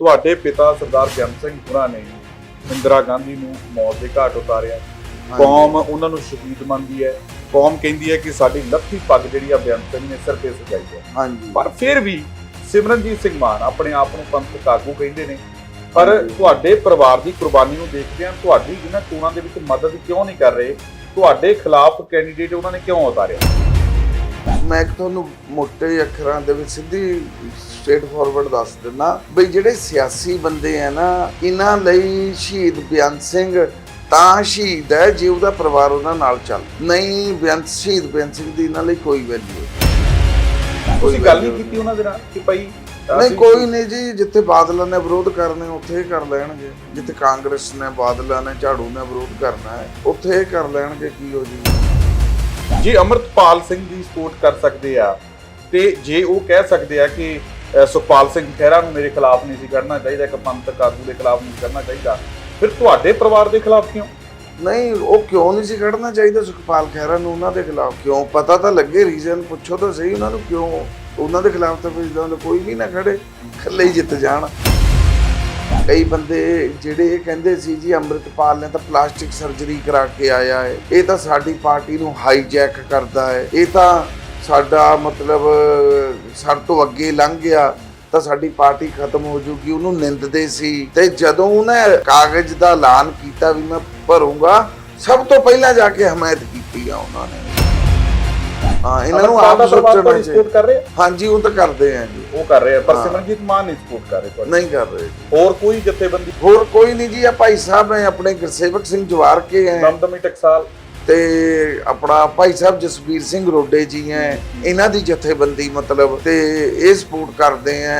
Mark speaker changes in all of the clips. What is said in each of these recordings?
Speaker 1: ਤੁਹਾਡੇ ਪਿਤਾ ਸਰਦਾਰ ਬੇਅੰਤ ਸਿੰਘ ਹੁਰਾਂ ਨੇ ਇੰਦਰਾ ਗਾਂਧੀ ਨੂੰ ਮੌਤ ਦੇ ਘਾਟ ਉਤਾਰਿਆ। ਕੌਮ ਉਹਨਾਂ ਨੂੰ ਸ਼ਹੀਦ ਮੰਨਦੀ ਹੈ। ਕੌਮ ਕਹਿੰਦੀ ਹੈ ਕਿ ਸਾਡੀ ਲੱਥੀ ਪੱਗ ਜਿਹੜੀ ਆ ਬੇਅੰਤ ਸਿੰਘ ਨੇ ਸਿਰ ਤੇ ਸਜਾਈ ਹੈ।
Speaker 2: ਹਾਂਜੀ।
Speaker 1: ਪਰ ਫਿਰ ਵੀ ਸਿਮਰਨਜੀਤ ਸਿੰਘ ਮਾਨ ਆਪਣੇ ਆਪ ਨੂੰ ਪੰਥਕ ਆਗੂ ਕਹਿੰਦੇ ਨੇ। ਪਰ। ਤੁਹਾਡੇ ਪਰਿਵਾਰ ਦੀ ਕੁਰਬਾਨੀ ਨੂੰ ਦੇਖਦੇ ਹਾਂ ਤੁਹਾਡੀ ਇਹਨਾਂ ਚੋਣਾਂ ਦੇ ਵਿੱਚ ਮਦਦ ਕਿਉਂ ਨਹੀਂ ਕਰ ਰਹੇ? ਤੁਹਾਡੇ ਖਿਲਾਫ ਕੈਂਡੀਡੇਟ ਉਹਨਾਂ ਨੇ ਕਿਉਂ ਉਤਾਰਿਆ?
Speaker 2: ਮੈਂ ਇੱਕ ਤੁਹਾਨੂੰ ਮੋٹے ਅੱਖਰਾਂ ਦੇ ਵਿੱਚ ਸਿੱਧੀ ਸਟ੍ਰੇਟ ਫਾਰਵਰਡ ਦੱਸ ਦਿੰਦਾ। ਬਈ ਜਿਹੜੇ ਸਿਆਸੀ ਬੰਦੇ ਆ ਨਾ ਇਹਨਾਂ ਲਈ ਸ਼ਹੀਦ ਬੇਅੰਤ ਸਿੰਘ ਤਾਂ ਸ਼ਹੀਦ ਹੈ ਜੇ ਉਹਦਾ ਪਰਿਵਾਰ ਉਹਨਾਂ ਨਾਲ ਚੱਲ। ਨਹੀਂ ਬੇਅੰਤ ਸ਼ਹੀਦ ਬੇਅੰਤ ਸਿੰਘ ਦੀ ਇਹਨਾਂ ਲਈ ਕੋਈ ਵੈਲਿਊ
Speaker 1: ਤੁਸੀਂ ਗੱਲ ਨਹੀਂ ਕੀਤੀ ਉਹਨਾਂ ਦੇ ਨਾਲ ਕਿ ਭਾਈ
Speaker 2: ਨਹੀਂ ਕੋਈ ਨਹੀਂ ਜੀ ਜਿੱਥੇ ਬਾਦਲਾਂ ਨੇ ਵਿਰੋਧ ਕਰਨੇ ਉੱਥੇ ਕਰ ਲੈਣਗੇ। ਜਿੱਥੇ ਕਾਂਗਰਸ ਨੇ ਬਾਦਲਾਂ ਨੇ ਝਾੜੂ ਨੇ ਵਿਰੋਧ ਕਰਨਾ ਹੈ ਉੱਥੇ ਕਰ ਲੈਣਗੇ ਕੀ ਹੋ ਜੀ
Speaker 1: ਜੇ ਅਮਰਤਪਾਲ ਸਿੰਘ ਦੀ ਸਪੋਰਟ ਕਰ ਸਕਦੇ ਆ, ਤੇ ਜੇ ਉਹ ਕਹਿ ਸਕਦੇ ਆ ਕਿ ਸੁਖਪਾਲ ਸਿੰਘ ਖਹਿਰਾ ਨੂੰ ਮੇਰੇ ਖਿਲਾਫ ਨਹੀਂ ਸੀ ਕਰਨਾ ਚਾਹੀਦਾ, ਇੱਕ ਪੰਥਕ ਆਗੂ ਦੇ ਖਿਲਾਫ ਨਹੀਂ ਕਰਨਾ ਚਾਹੀਦਾ, ਫਿਰ ਤੁਹਾਡੇ ਪਰਿਵਾਰ ਦੇ ਖਿਲਾਫ ਕਿਉਂ?
Speaker 2: ਨਹੀਂ, ਉਹ ਕਿਉਂ ਨਹੀਂ ਸੀ ਕੱਢਣਾ ਚਾਹੀਦਾ ਸੁਖਪਾਲ ਖਹਿਰਾ ਨੂੰ ਉਹਨਾਂ ਦੇ ਖਿਲਾਫ ਕਿਉਂ? ਪਤਾ ਤਾਂ ਲੱਗੇ, ਰੀਜ਼ਨ ਪੁੱਛੋ ਤਾਂ ਸਹੀ ਉਹਨਾਂ ਨੂੰ ਕਿਉਂ? ਉਹਨਾਂ ਦੇ ਖਿਲਾਫ ਤਾਂ ਕੋਈ ਕੋਈ ਵੀ ਨਾ ਖੜੇ, ਇਕੱਲੇ ਹੀ ਜਿੱਤ ਜਾਣ। ਕਈ ਬੰਦੇ ਜਿਹੜੇ ਇਹ ਕਹਿੰਦੇ ਸੀ ਜੀ ਅੰਮ੍ਰਿਤਪਾਲ ਨੇ ਤਾਂ ਪਲਾਸਟਿਕ ਸਰਜਰੀ ਕਰਾ ਕੇ ਆਇਆ ਹੈ। ਇਹ ਤਾਂ ਸਾਡੀ ਪਾਰਟੀ ਨੂੰ ਹਾਈਜੈਕ ਕਰਦਾ ਹੈ। ਇਹ ਤਾਂ ਸਾਡਾ ਮਤਲਬ ਸਭ ਤੋਂ ਅੱਗੇ ਲੰਘ ਗਿਆ, ਤਾਂ ਸਾਡੀ ਪਾਰਟੀ ਖਤਮ ਹੋ ਜੂਗੀ। ਉਹਨੂੰ ਨਿੰਦਦੇ ਸੀ। ਤੇ ਜਦੋਂ ਉਹਨੇ ਕਾਗਜ਼ ਦਾ ਐਲਾਨ ਕੀਤਾ ਵੀ ਮੈਂ ਭਰੂੰਗਾ, ਸਭ ਤੋਂ ਪਹਿਲਾਂ ਜਾ ਕੇ ਹਮਾਇਤ ਕੀਤੀ ਆ ਉਹਨਾਂ ਨੇ। ਹਾਂ ਇਹਨਾਂ ਨੂੰ ਆਪ ਸੋਚਣਾ
Speaker 1: ਸਪੋਰਟ ਕਰ ਰਹੇ?
Speaker 2: ਹਾਂਜੀ ਉਹ ਤਾਂ ਕਰਦੇ ਆ ਜੀ।
Speaker 1: ਉਹ ਕਰ ਰਹੇ ਆ ਪਰ
Speaker 2: ਹਾਂ।
Speaker 1: ਸਿਮਰਨਜੀਤ ਮਾਨ ਨਹੀਂ ਸਪੋਰਟ ਕਰ ਰਹੇ ਤੁਹਾਡੀ।
Speaker 2: ਨਹੀਂ ਕਰ ਰਹੇ
Speaker 1: ਹੋਰ ਕੋਈ ਜਥੇਬੰਦੀ?
Speaker 2: ਹੋਰ ਕੋਈ ਨਹੀਂ ਜੀ ਆ ਭਾਈ ਸਾਹਿਬ ਨੇ ਆਪਣੇ ਗੁਰਸੇਵਕ ਸਿੰਘ ਜਵਾਰ ਕੇ ਹੈ
Speaker 1: ਦਮਦਮੀ ਟਕਸਾਲ।
Speaker 2: ਤੇ ਆਪਣਾ ਭਾਈ ਸਾਹਿਬ ਜਸਵੀਰ ਸਿੰਘ ਰੋਡੇ ਜੀ ਹੈ ਇਹਨਾਂ ਦੀ ਜਥੇਬੰਦੀ ਮਤਲਬ ਤੇ ਇਹ ਸਪੋਰਟ ਕਰਦੇ ਆ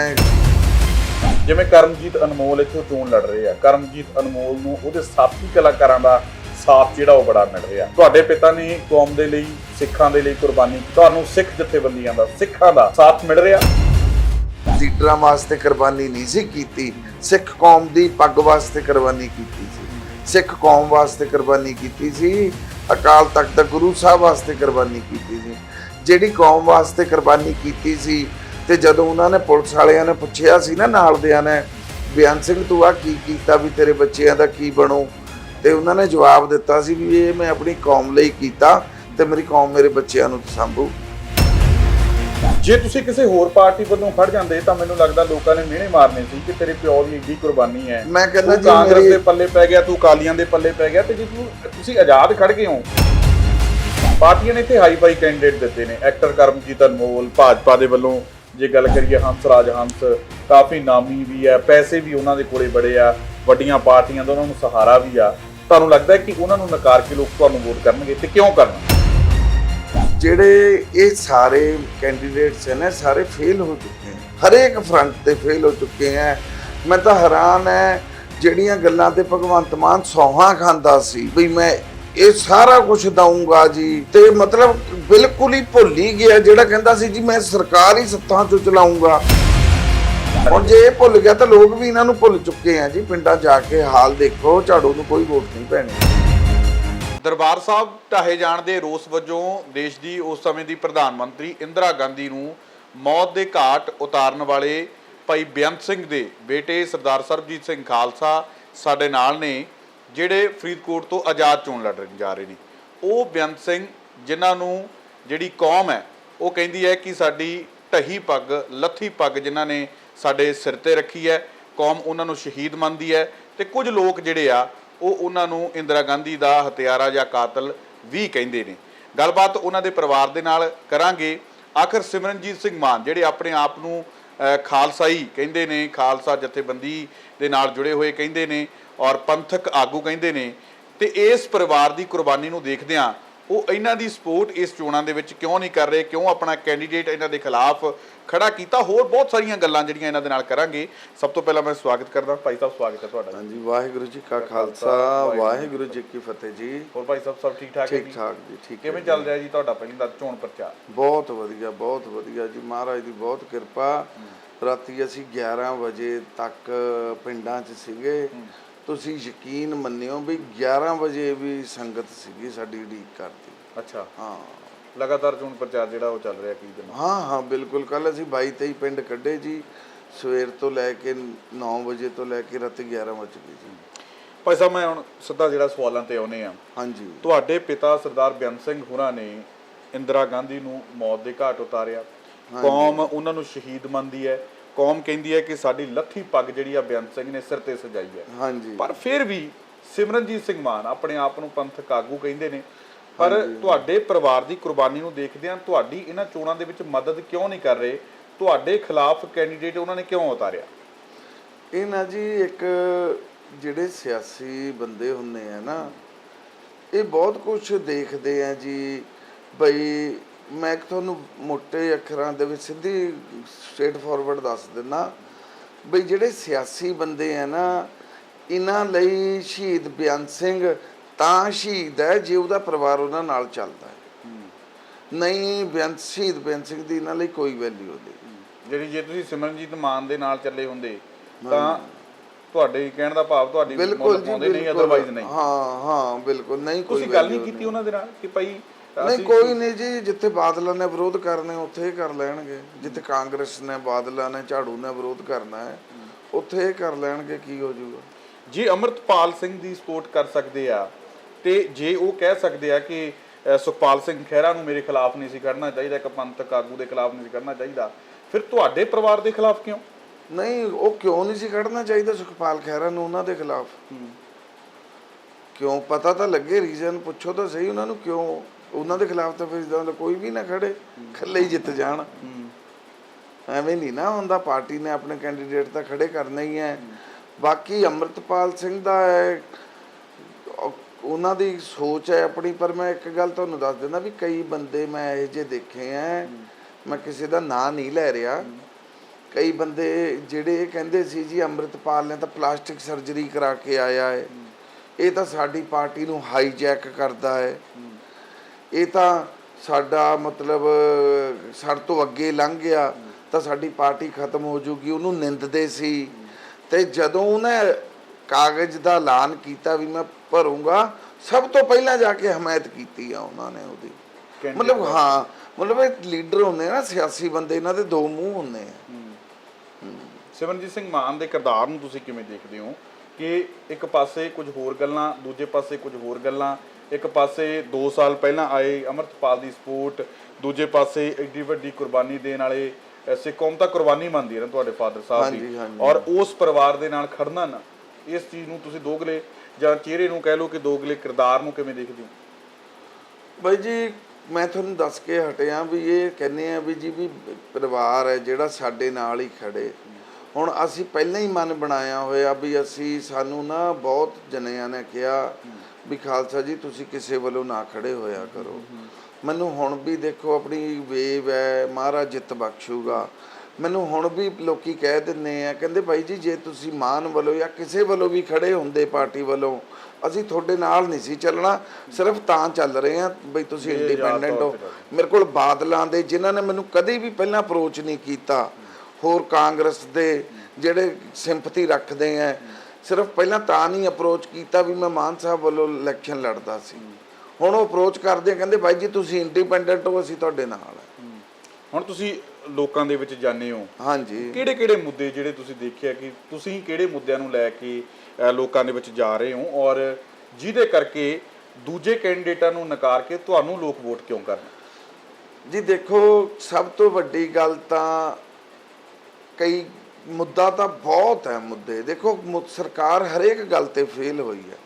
Speaker 1: ਜਿਵੇਂ ਕਰਮਜੀਤ ਅਨਮੋਲ ਇੱਥੋਂ ਚੋਣ ਲੜ ਰਹੇ ਆ। ਕਰਮਜੀਤ ਅਨਮੋਲ ਨੂੰ ਉਹਦੇ ਸਾਥੀ ਕਲਾਕਾਰਾਂ ਦਾ ਸਾਥ ਜਿਹੜਾ ਉਹ ਬੜਾ ਮਿਲ ਰਿਹਾ। ਤੁਹਾਡੇ ਪਿਤਾ ਨੇ ਕੌਮ ਦੇ ਲਈ, ਸਿੱਖਾਂ ਦੇ ਲਈ ਕੁਰਬਾਨੀ ਤੁਹਾਨੂੰ ਸਿੱਖ ਜਥੇਬੰਦੀਆਂ ਦਾ, ਸਿੱਖਾਂ ਦਾ ਸਾਥ ਮਿਲ ਰਿਹਾ।
Speaker 2: ਲੀਡਰਾਂ ਵਾਸਤੇ ਕੁਰਬਾਨੀ ਨਹੀਂ ਸੀ ਕੀਤੀ। ਸਿੱਖ ਕੌਮ ਦੀ ਪੱਗ ਵਾਸਤੇ ਕੁਰਬਾਨੀ ਕੀਤੀ ਸੀ। ਸਿੱਖ ਕੌਮ ਵਾਸਤੇ ਕੁਰਬਾਨੀ ਕੀਤੀ ਸੀ। ਅਕਾਲ ਤਖਤ ਦਾ ਗੁਰੂ ਸਾਹਿਬ ਵਾਸਤੇ ਕੁਰਬਾਨੀ ਕੀਤੀ ਸੀ। ਜਿਹੜੀ ਕੌਮ ਵਾਸਤੇ ਕੁਰਬਾਨੀ ਕੀਤੀ ਸੀ ਤੇ ਜਦੋਂ ਉਹਨਾਂ ਨੇ ਪੁਲਿਸ ਵਾਲਿਆਂ ਨੇ ਪੁੱਛਿਆ ਸੀ ਨਾ ਨਾਲ ਦਿਆਂ ਨੇ, ਬਿਆਨ ਸਿੰਘ, ਤੂੰ ਆ ਕੀ ਕੀਤਾ ਵੀ ਤੇਰੇ ਬੱਚਿਆਂ ਦਾ ਕੀ ਬਣੂ? ਤੇ ਉਹਨਾਂ ਨੇ ਜਵਾਬ ਦਿੱਤਾ ਸੀ ਵੀ ਇਹ ਮੈਂ ਆਪਣੀ ਕੌਮ ਲਈ ਕੀਤਾ ਤੇ ਮੇਰੀ ਕੌਮ ਮੇਰੇ ਬੱਚਿਆਂ ਨੂੰ ਸੰਭੂ।
Speaker 1: ਜੇ ਤੁਸੀਂ ਕਿਸੇ ਹੋਰ ਪਾਰਟੀ ਵੱਲੋਂ ਖੜ ਜਾਂਦੇ ਤਾਂ ਮੈਨੂੰ ਲੱਗਦਾ ਲੋਕਾਂ ਨੇ ਮਿਹਣੇ ਮਾਰਨੇ ਸੀ ਕਿ ਤੇਰੇ ਪਿਓ ਦੀ ਏਡੀ ਕੁਰਬਾਨੀ ਹੈ।
Speaker 2: ਮੈਂ ਕਹਿੰਦਾ ਜੀ
Speaker 1: ਕਾਂਗਰਸ ਦੇ ਪੱਲੇ ਪੈ ਗਿਆ ਤੂੰ ਕਾਲੀਆਂ ਦੇ ਪੱਲੇ ਪੈ ਗਿਆ ਤੇ ਜੇ ਤੂੰ ਤੁਸੀਂ ਆਜ਼ਾਦ ਖੜ ਗਏ ਹੋ। ਪਾਰਟੀਆਂ ਨੇ ਇੱਥੇ ਹਾਈ ਫਾਈ ਕੈਂਡੀਡੇਟ ਦਿੱਤੇ ਨੇ। ਐਕਟਰ ਕਰਮਜੀਤ ਅਨਮੋਲ ਭਾਜਪਾ ਦੇ ਵੱਲੋਂ ਜੇ ਗੱਲ ਕਰੀਏ ਹੰਸ ਰਾਜ ਹੰਸ ਕਾਫੀ ਨਾਮੀ ਵੀ ਹੈ ਪੈਸੇ ਵੀ ਉਹਨਾਂ ਦੇ ਕੋਲੇ ਬੜੇ ਆ ਵੱਡੀਆਂ ਪਾਰਟੀਆਂ ਦਾ ਉਹਨਾਂ ਨੂੰ ਸਹਾਰਾ ਵੀ ਆ। ਤੁਹਾਨੂੰ ਲੱਗਦਾ ਹੈ ਕਿ ਉਹਨਾਂ ਨੂੰ ਨਕਾਰ ਕੇ ਲੋਕ ਤੁਹਾਨੂੰ ਵੋਟ ਕਰਨਗੇ ਤੇ ਕਿਉਂ ਕਰਨਗੇ?
Speaker 2: ਜਿਹੜੇ ਇਹ ਸਾਰੇ ਕੈਂਡੀਡੇਟਸ ਨੇ ਸਾਰੇ ਫੇਲ ਹੋ ਚੁੱਕੇ ਹਨ ਹਰੇਕ ਫਰੰਟ ਤੇ ਫੇਲ ਹੋ ਚੁੱਕੇ ਹੈ। ਮੈਂ ਤਾਂ ਹੈਰਾਨ ਹੈ, ਜਿਹੜੀਆਂ ਗੱਲਾਂ ਤੇ ਭਗਵੰਤ ਮਾਨ ਸੌਹਾਂ ਖਾਂਦਾ ਸੀ, ਵੀ ਮੈਂ ਇਹ ਸਾਰਾ ਕੁਝ ਦਊਂਗਾ ਜੀ। ਤੇ ਮਤਲਬ ਬਿਲਕੁਲ ਹੀ ਭੁੱਲ ਹੀ ਗਿਆ, ਜਿਹੜਾ ਕਹਿੰਦਾ ਸੀ ਜੀ, ਮੈਂ ਸਰਕਾਰ ਹੀ ਸੱਤਾਂ ਚੋਂ ਚਲਾਉਂਗਾ ਹੁਣ ਜੇ ਇਹ ਭੁੱਲ ਗਿਆ ਤਾਂ ਲੋਕ ਵੀ ਇਹਨਾਂ ਨੂੰ ਭੁੱਲ ਚੁੱਕੇ ਆ ਜੀ। ਪਿੰਡਾਂ ਜਾ ਕੇ ਹਾਲ ਦੇਖੋ ਝਾੜੂ ਨੂੰ ਕੋਈ ਵੋਟ ਨਹੀਂ ਪੈਣੀ।
Speaker 1: ਦਰਬਾਰ ਸਾਹਿਬ ਢਾਹੇ ਜਾਣ ਦੇ ਰੋਸ ਵਜੋਂ ਦੇਸ਼ ਦੀ ਉਸ ਸਮੇਂ ਦੀ ਪ੍ਰਧਾਨ ਮੰਤਰੀ ਇੰਦਰਾ ਗਾਂਧੀ ਨੂੰ ਮੌਤ ਦੇ ਘਾਟ ਉਤਾਰਨ ਵਾਲੇ ਭਾਈ ਬੇਅੰਤ ਸਿੰਘ ਦੇ ਬੇਟੇ ਸਰਦਾਰ ਸਰਬਜੀਤ ਸਿੰਘ ਖਾਲਸਾ ਸਾਡੇ ਨਾਲ ਨੇ ਜਿਹੜੇ ਫਰੀਦਕੋਟ ਤੋਂ ਆਜ਼ਾਦ ਚੋਣ ਲੜਨ ਜਾ ਰਹੇ ਨੇ। ਉਹ ਬੇਅੰਤ ਸਿੰਘ ਜਿਨ੍ਹਾਂ ਨੂੰ ਜਿਹੜੀ ਕੌਮ ਹੈ ਉਹ ਕਹਿੰਦੀ ਹੈ ਕਿ ਸਾਡੀ ਢਹੀ ਪੱਗ ਲੱਥੀ ਪੱਗ ਜਿਨ੍ਹਾਂ ਨੇ ਸਾਡੇ ਸਿਰ ਤੇ ਰੱਖੀ ਹੈ, ਕੌਮ ਉਹਨਾਂ ਨੂੰ ਸ਼ਹੀਦ ਮੰਨਦੀ ਹੈ ਤੇ ਕੁਝ ਲੋਕ ਜਿਹੜੇ ਆ, ਉਹ ਉਹਨਾਂ ਨੂੰ ਇੰਦਰਾ ਗਾਂਧੀ ਦਾ ਹਤਿਆਰਾ ਜਾਂ ਕਾਤਲ ਵੀ ਕਹਿੰਦੇ ਨੇ। ਗੱਲਬਾਤ ਉਹਨਾਂ ਦੇ ਪਰਿਵਾਰ ਦੇ ਨਾਲ ਕਰਾਂਗੇ। ਆਖਰ ਸਿਮਰਨਜੀਤ ਸਿੰਘ ਮਾਨ, ਜਿਹੜੇ ਆਪਣੇ ਆਪ ਨੂੰ ਖਾਲਸਾਈ ਕਹਿੰਦੇ ਨੇ, ਖਾਲਸਾ ਜਥੇਬੰਦੀ ਦੇ ਨਾਲ ਜੁੜੇ ਹੋਏ ਕਹਿੰਦੇ ਨੇ ਔਰ ਪੰਥਕ ਆਗੂ ਕਹਿੰਦੇ ਨੇ, ਤੇ ਇਸ ਪਰਿਵਾਰ ਦੀ ਕੁਰਬਾਨੀ ਨੂੰ ਦੇਖਦਿਆਂ ਉਹ ਇਹਨਾਂ ਦੀ ਸਪੋਰਟ ਇਸ ਚੋਣਾਂ ਦੇ ਵਿੱਚ ਕਿਉਂ ਨਹੀਂ ਕਰ ਰਹੇ? ਕਿਉਂ ਆਪਣਾ ਕੈਂਡੀਡੇਟ ਇਹਨਾਂ ਦੇ ਖਿਲਾਫ ਖੜਾ ਕੀਤਾ? ਹੋਰ ਬਹੁਤ ਸਾਰੀਆਂ ਗੱਲਾਂ ਜਿਹੜੀਆਂ ਇਹਨਾਂ ਦੇ ਨਾਲ ਕਰਾਂਗੇ। ਸਭ ਤੋਂ ਪਹਿਲਾਂ ਮੈਂ ਸਵਾਗਤ ਕਰਦਾ ਭਾਈ ਸਾਹਿਬ ਸਵਾਗਤ ਹੈ ਤੁਹਾਡਾ
Speaker 2: ਹਾਂਜੀ ਵਾਹਿਗੁਰੂ ਜੀ ਕਾ ਖਾਲਸਾ। ਵਾਹਿਗੁਰੂ ਜੀ ਕੀ ਫਤਿਹ ਜੀ।
Speaker 1: ਹੋਰ ਭਾਈ ਸਾਹਿਬ ਸਭ ਠੀਕ ਠਾਕ ਹੈ
Speaker 2: ਠੀਕ
Speaker 1: ਜੀ?
Speaker 2: ਠਾਕ ਜੀ ਠੀਕ
Speaker 1: ਕਿਵੇਂ। ਚੱਲ ਰਿਹਾ ਜੀ ਤੁਹਾਡਾ ਪਹਿਲਾਂ ਦਾ ਚੋਣ ਪ੍ਰਚਾਰ?
Speaker 2: ਬਹੁਤ ਵਧੀਆ ਬਹੁਤ ਵਧੀਆ ਜੀ। ਮਹਾਰਾਜ ਦੀ ਬਹੁਤ ਕਿਰਪਾ। ਰਾਤੀ ਅਸੀਂ 11 ਵਜੇ ਤੱਕ ਪਿੰਡਾਂ 'ਚ ਸੀਗੇ। ਤੁਸੀਂ ਯਕੀਨ ਮੰਨਿਓ ਵੀ 11 ਵਜੇ ਵੀ ਸੰਗਤ ਸੀਗੀ ਸਾਡੀ ਉਡੀਕ ਕਰਦੀ
Speaker 1: ਅੱਛਾ।
Speaker 2: ਹਾਂ।
Speaker 1: ਲਗਾਤਾਰ ਚੋਣ ਪ੍ਰਚਾਰ ਜਿਹੜਾ ਉਹ ਚੱਲ ਰਿਹਾ ਕੀ ਦਿਨ
Speaker 2: ਹਾਂ ਹਾਂ ਬਿਲਕੁਲ। ਕੱਲ ਅਸੀਂ 22 23 ਪਿੰਡ ਕੱਢੇ ਜੀ। ਸਵੇਰ ਤੋਂ ਲੈ ਕੇ 9 ਵਜੇ ਤੋਂ ਲੈ ਕੇ ਰਾਤੀ 11 ਵਜੇ ਗਈ ਸੀ
Speaker 1: ਭਾਈ ਸਾਹਿਬ ਮੈਂ ਹੁਣ ਸਿੱਧਾ ਜਿਹੜਾ ਸਵਾਲਾਂ ਤੇ ਆਉਨੇ ਆ
Speaker 2: ਹਾਂਜੀ।
Speaker 1: ਤੁਹਾਡੇ ਪਿਤਾ ਸਰਦਾਰ ਬੇਅੰਤ ਸਿੰਘ ਹੋਰਾਂ ਨੇ ਇੰਦਰਾ ਗਾਂਧੀ ਨੂੰ ਮੌਤ ਦੇ ਘਾਟ ਉਤਾਰਿਆ। ਕੌਮ ਉਹਨਾਂ ਨੂੰ ਸ਼ਹੀਦ ਮੰਨਦੀ ਹੈ। ਕੌਮ ਕਹਿੰਦੀ ਹੈ ਕਿ ਸਾਡੀ ਲੱਥੀ ਪੱਗ ਜਿਹੜੀ ਆ ਬੇਅੰਤ ਸਿੰਘ ਨੇ ਸਿਰ ਤੇ ਸਜਾਈ ਹੈ।
Speaker 2: ਹਾਂਜੀ।
Speaker 1: ਪਰ ਫਿਰ ਵੀ ਸਿਮਰਨਜੀਤ ਸਿੰਘ ਮਾਨ ਆਪਣੇ ਆਪ ਨੂੰ ਪੰਥਕ ਆਗੂ ਕਹਿੰਦੇ ਨੇ। ਪਰ ਤੁਹਾਡੇ ਪਰਿਵਾਰ ਦੀ ਕੁਰਬਾਨੀ ਨੂੰ ਦੇਖਦਿਆਂ ਤੁਹਾਡੀ ਇਹਨਾਂ ਚੋਣਾਂ ਦੇ ਵਿੱਚ ਮਦਦ ਕਿਉਂ ਨਹੀਂ ਕਰ ਰਹੇ? ਤੁਹਾਡੇ ਖਿਲਾਫ ਕੈਂਡੀਡੇਟ ਉਹਨਾਂ ਨੇ ਕਿਉਂ ਉਤਾਰਿਆ?
Speaker 2: ਇਹ ਨਾ ਜੀ ਇੱਕ ਜਿਹੜੇ ਸਿਆਸੀ ਬੰਦੇ ਹੁੰਦੇ ਆ ਨਾ ਇਹ ਬਹੁਤ ਕੁਝ ਦੇਖਦੇ ਆ ਜੀ ਬਈ ਮੈਂ ਇੱਕ ਤੁਹਾਨੂੰ ਮੋٹے ਅੱਖਰਾਂ ਦੇ ਵਿੱਚ ਸਿੱਧੀ ਸਟ੍ਰੇਟ ਫਾਰਵਰਡ ਦੱਸ ਦਿੰਦਾ ਬਈ ਜਿਹੜੇ ਸਿਆਸੀ ਬੰਦੇ ਆ ਨਾ ਇਹਨਾਂ ਲਈ ਸ਼ਹੀਦ ਬੇਅੰਤ ਸਿੰਘ ਤਾਂ ਸ਼ਹੀਦ ਹੈ ਜੇ ਉਹਦਾ ਪਰਿਵਾਰ ਉਹਨਾਂ ਨਾਲ ਚੱਲਦਾ ਹੈ। ਨਹੀਂ ਬੇਅੰਤ ਸ਼ਹੀਦ ਬੇਅੰਤ ਸਿੰਘ ਦੀ ਇਹਨਾਂ ਲਈ ਕੋਈ ਵੈਲਿਊ ਨਹੀਂ।
Speaker 1: ਜਿਹੜੀ ਜੇ ਤੁਸੀਂ ਸਿਮਰਨਜੀਤ ਮਾਨ ਦੇ ਨਾਲ ਚੱਲੇ ਹੁੰਦੇ ਤਾਂ ਤੁਹਾਡੇ ਕਹਿਣ ਦਾ ਭਾਵ ਤੁਹਾਡੀ
Speaker 2: ਬਿਲਕੁਲ ਜੀ
Speaker 1: ਨਹੀਂ
Speaker 2: ਬਿਲਕੁਲ।
Speaker 1: ਅਦਰਵਾਈਜ਼ ਨਹੀਂ।
Speaker 2: ਹਾਂ ਹਾਂ ਬਿਲਕੁਲ। ਨਹੀਂ ਕੋਈ
Speaker 1: ਤੁਸੀਂ ਗੱਲ ਨਹੀਂ ਕੀਤੀ ਉਹਨਾਂ ਦੇ ਨਾਲ ਕਿ ਭਾਈ
Speaker 2: ਨਹੀਂ ਕੋਈ ਨਹੀਂ ਜੀ ਜਿੱਥੇ ਬਾਦਲਾਂ ਨੇ ਵਿਰੋਧ ਕਰਨੇ ਉੱਥੇ ਕਰ ਲੈਣਗੇ। ਜਿੱਥੇ ਕਾਂਗਰਸ ਨੇ ਬਾਦਲਾਂ ਨੇ ਝਾੜੂ ਨੇ ਵਿਰੋਧ ਕਰਨਾ ਹੈ ਉੱਥੇ ਕਰ ਲੈਣਗੇ ਕੀ ਹੋ ਜਾਊਗਾ?
Speaker 1: ਜੇ ਅਮਰਤਪਾਲ ਸਿੰਘ ਦੀ ਸਪੋਰਟ ਕਰ ਸਕਦੇ ਆ। ਤੇ ਜੇ ਉਹ ਕਹਿ ਸਕਦੇ ਆ ਕਿ ਸੁਖਪਾਲ ਸਿੰਘ ਖਹਿਰਾ ਨੂੰ ਮੇਰੇ ਖਿਲਾਫ ਨਹੀਂ ਸੀ ਕਰਨਾ ਚਾਹੀਦਾ ਇੱਕ ਪੰਥਕ ਆਗੂ ਦੇ ਖਿਲਾਫ ਨਹੀਂ ਸੀ ਕਰਨਾ ਚਾਹੀਦਾ ਫਿਰ ਤੁਹਾਡੇ ਪਰਿਵਾਰ ਦੇ ਖਿਲਾਫ ਕਿਉਂ?
Speaker 2: ਨਹੀਂ ਉਹ ਕਿਉਂ ਨਹੀਂ ਸੀ ਕੱਢਣਾ ਚਾਹੀਦਾ ਸੁਖਪਾਲ ਖਹਿਰਾ ਨੂੰ ਉਹਨਾਂ ਦੇ ਖਿਲਾਫ? ਕਿਉਂ? ਪਤਾ ਤਾਂ ਲੱਗੇ ਰੀਜ਼ਨ ਪੁੱਛੋ ਤਾਂ ਸਹੀ ਉਹਨਾਂ ਨੂੰ ਕਿਉਂ ਉਹਨਾਂ ਦੇ ਖਿਲਾਫ ਤਾਂ ਫਿਰ ਇਦਾਂ ਦਾ ਕੋਈ ਵੀ ਨਾ ਖੜੇ ਇਕੱਲੇ ਹੀ ਜਿੱਤ ਜਾਣ। ਐਵੇਂ ਨਹੀਂ ਨਾ ਹੁੰਦਾ ਪਾਰਟੀ ਨੇ ਆਪਣੇ ਕੈਂਡੀਡੇਟ ਤਾਂ ਖੜੇ ਕਰਨੇ ਹੀ ਹੈ ਬਾਕੀ ਅੰਮ੍ਰਿਤਪਾਲ ਸਿੰਘ ਦਾ ਹੈ, ਉਹਨਾਂ ਦੀ ਸੋਚ ਹੈ ਆਪਣੀ ਪਰ ਮੈਂ ਇੱਕ ਗੱਲ ਤੁਹਾਨੂੰ ਦੱਸ ਦਿੰਦਾ ਵੀ ਕਈ ਬੰਦੇ ਮੈਂ ਇਹ ਜੇ ਦੇਖੇ ਆ ਮੈਂ ਕਿਸੇ ਦਾ ਨਾਂ ਨਹੀਂ ਲੈ ਰਿਹਾ। ਕਈ ਬੰਦੇ ਜਿਹੜੇ ਇਹ ਕਹਿੰਦੇ ਸੀ ਜੀ ਅੰਮ੍ਰਿਤਪਾਲ ਨੇ ਤਾਂ ਪਲਾਸਟਿਕ ਸਰਜਰੀ ਕਰਾ ਕੇ ਆਇਆ ਹੈ ਇਹ ਤਾਂ ਸਾਡੀ ਪਾਰਟੀ ਨੂੰ ਹਾਈਜੈਕ ਕਰਦਾ ਹੈ ਇਹ ਤਾਂ ਸਾਡਾ ਮਤਲਬ ਸਾਡੇ ਤੋਂ ਅੱਗੇ ਲੰਘ ਗਿਆ ਤਾਂ ਸਾਡੀ ਪਾਰਟੀ ਖਤਮ ਹੋ ਜੂਗੀ ਉਹਨੂੰ ਨਿੰਦਦੇ ਸੀ। ਤੇ ਜਦੋਂ ਉਹਨੇ ਕਾਗਜ਼ ਦਾ ਐਲਾਨ ਕੀਤਾ ਵੀ ਮੈਂ ਭਰੂੰਗਾ ਸਭ ਤੋਂ ਪਹਿਲਾਂ ਜਾ ਕੇ ਹਮਾਇਤ ਕੀਤੀ ਆ ਉਹਨਾਂ ਨੇ ਉਹਦੀ। ਮਤਲਬ ਹਾਂ ਮਤਲਬ ਇਹ ਲੀਡਰ ਹੁੰਦੇ ਆ ਨਾ ਸਿਆਸੀ ਬੰਦੇ ਇਹਨਾਂ ਦੇ ਦੋ ਮੂੰਹ ਹੁੰਦੇ ਆ।
Speaker 1: ਸਿਮਰਨਜੀਤ ਸਿੰਘ ਮਾਨ ਦੇ ਕਿਰਦਾਰ ਨੂੰ ਤੁਸੀਂ ਕਿਵੇਂ ਦੇਖਦੇ ਹੋ? ਕਿ ਇੱਕ ਪਾਸੇ ਕੁਝ ਹੋਰ ਗੱਲਾਂ ਦੂਜੇ ਪਾਸੇ ਕੁਝ ਹੋਰ ਗੱਲਾਂ ਇੱਕ ਪਾਸੇ 2 ਸਾਲ ਪਹਿਲਾਂ ਆਏ ਅਮਰਤਪਾਲ ਦੀ ਸਪੋਰਟ ਦੂਜੇ ਪਾਸੇ ਐਡੀ ਵੱਡੀ ਕੁਰਬਾਨੀ ਦੇਣ ਵਾਲੇ ਸਿੱਖ ਕੌਮ ਤਾਂ ਕੁਰਬਾਨੀ ਮੰਨਦੀ ਹੈ ਨਾ ਤੁਹਾਡੇ ਫਾਦਰ ਸਾਹਿਬ ਦੀ। ਔਰ ਉਸ ਪਰਿਵਾਰ ਦੇ ਨਾਲ ਖੜਨਾ ਨਾ ਇਸ ਚੀਜ਼ ਨੂੰ ਤੁਸੀਂ ਦੋਗਲੇ ਜਾਂ ਚਿਹਰੇ ਨੂੰ ਕਹਿ ਲਓ ਕਿ ਦੋਗਲੇ ਕਿਰਦਾਰ ਨੂੰ ਕਿਵੇਂ ਦੇਖਦੇ ਹੋ?
Speaker 2: ਬਾਈ ਜੀ ਮੈਂ ਤੁਹਾਨੂੰ ਦੱਸ ਕੇ ਹਟਿਆ ਵੀ ਇਹ ਕਹਿੰਦੇ ਆ ਵੀ ਜੀ ਵੀ ਪਰਿਵਾਰ ਹੈ ਜਿਹੜਾ ਸਾਡੇ ਨਾਲ ਹੀ ਖੜੇ। ਹੁਣ ਅਸੀਂ ਪਹਿਲਾਂ ਹੀ ਮਨ ਬਣਾਇਆ ਹੋਇਆ ਵੀ ਅਸੀਂ ਸਾਨੂੰ ਨਾ ਬਹੁਤ ਜਨਿਆਂ ਨੇ ਕਿਹਾ ਵੀ ਖਾਲਸਾ ਜੀ ਤੁਸੀਂ ਕਿਸੇ ਵੱਲੋਂ ਨਾ ਖੜੇ ਹੋਇਆ ਕਰੋ। ਮੈਨੂੰ ਹੁਣ ਵੀ ਦੇਖੋ ਆਪਣੀ ਵੇਵ ਹੈ ਮਹਾਰਾਜ ਜਿੱਤ ਬਖਸ਼ੂਗਾ। ਮੈਨੂੰ ਹੁਣ ਵੀ ਲੋਕੀ ਕਹਿ ਦਿੰਦੇ ਆ ਕਹਿੰਦੇ ਬਾਈ ਜੀ ਜੇ ਤੁਸੀਂ ਮਾਨ ਵੱਲੋਂ ਜਾਂ ਕਿਸੇ ਵੱਲੋਂ ਵੀ ਖੜੇ ਹੁੰਦੇ ਪਾਰਟੀ ਵੱਲੋਂ ਅਸੀਂ ਤੁਹਾਡੇ ਨਾਲ ਨਹੀਂ ਸੀ ਚੱਲਣਾ ਸਿਰਫ ਤਾਂ ਚੱਲ ਰਹੇ ਆ ਬਈ ਤੁਸੀਂ ਇੰਡੀਪੈਂਡੈਂਟ ਹੋ। ਮੇਰੇ ਕੋਲ ਬਾਦਲਾਂ ਦੇ ਜਿਨ੍ਹਾਂ ਨੇ ਮੈਨੂੰ ਕਦੇ ਵੀ ਪਹਿਲਾਂ ਅਪਰੋਚ ਨਹੀਂ ਕੀਤਾ। ਹੋਰ ਕਾਂਗਰਸ ਦੇ ਜਿਹੜੇ ਸਿੰਪਥੀ ਰੱਖਦੇ ਆ ਸਿਰਫ ਪਹਿਲਾਂ ਤਾਂ ਨਹੀਂ ਅਪਰੋਚ ਕੀਤਾ ਵੀ ਮੈਂ ਮਾਨ ਸਾਹਿਬ ਵੱਲੋਂ ਇਲੈਕਸ਼ਨ ਲੜਦਾ ਸੀ। ਹੁਣ ਉਹ ਅਪਰੋਚ ਕਰਦੇ ਕਹਿੰਦੇ ਬਾਈ ਜੀ ਤੁਸੀਂ ਇੰਡੀਪੈਂਡੈਂਟ ਹੋ ਅਸੀਂ ਤੁਹਾਡੇ ਨਾਲ
Speaker 1: ਹੁਣ ਤੁਸੀਂ ਲੋਕਾਂ ਦੇ ਵਿੱਚ ਜਾਂਦੇ ਹੋ।
Speaker 2: ਹਾਂਜੀ।
Speaker 1: ਕਿਹੜੇ ਕਿਹੜੇ ਮੁੱਦੇ ਜਿਹੜੇ ਤੁਸੀਂ ਦੇਖਿਆ ਕਿ ਤੁਸੀਂ ਕਿਹੜੇ ਮੁੱਦਿਆਂ ਨੂੰ ਲੈ ਕੇ ਲੋਕਾਂ ਦੇ ਵਿੱਚ ਜਾ ਰਹੇ ਹੋ ਔਰ ਜਿਹਦੇ ਕਰਕੇ ਦੂਜੇ ਕੈਂਡੀਡੇਟਾਂ ਨੂੰ ਨਕਾਰ ਕੇ ਤੁਹਾਨੂੰ ਲੋਕ ਵੋਟ ਕਿਉਂ ਕਰਨ
Speaker 2: ਜੀ ਦੇਖੋ ਸਭ ਤੋਂ ਵੱਡੀ ਗੱਲ ਤਾਂ ਕਈ ਮੁੱਦਾ ਤਾਂ ਬਹੁਤ ਹੈ ਮੁੱਦੇ। ਦੇਖੋ ਸਰਕਾਰ ਹਰੇਕ ਗੱਲ ਤੇ ਫੇਲ ਹੋਈ ਹੈ।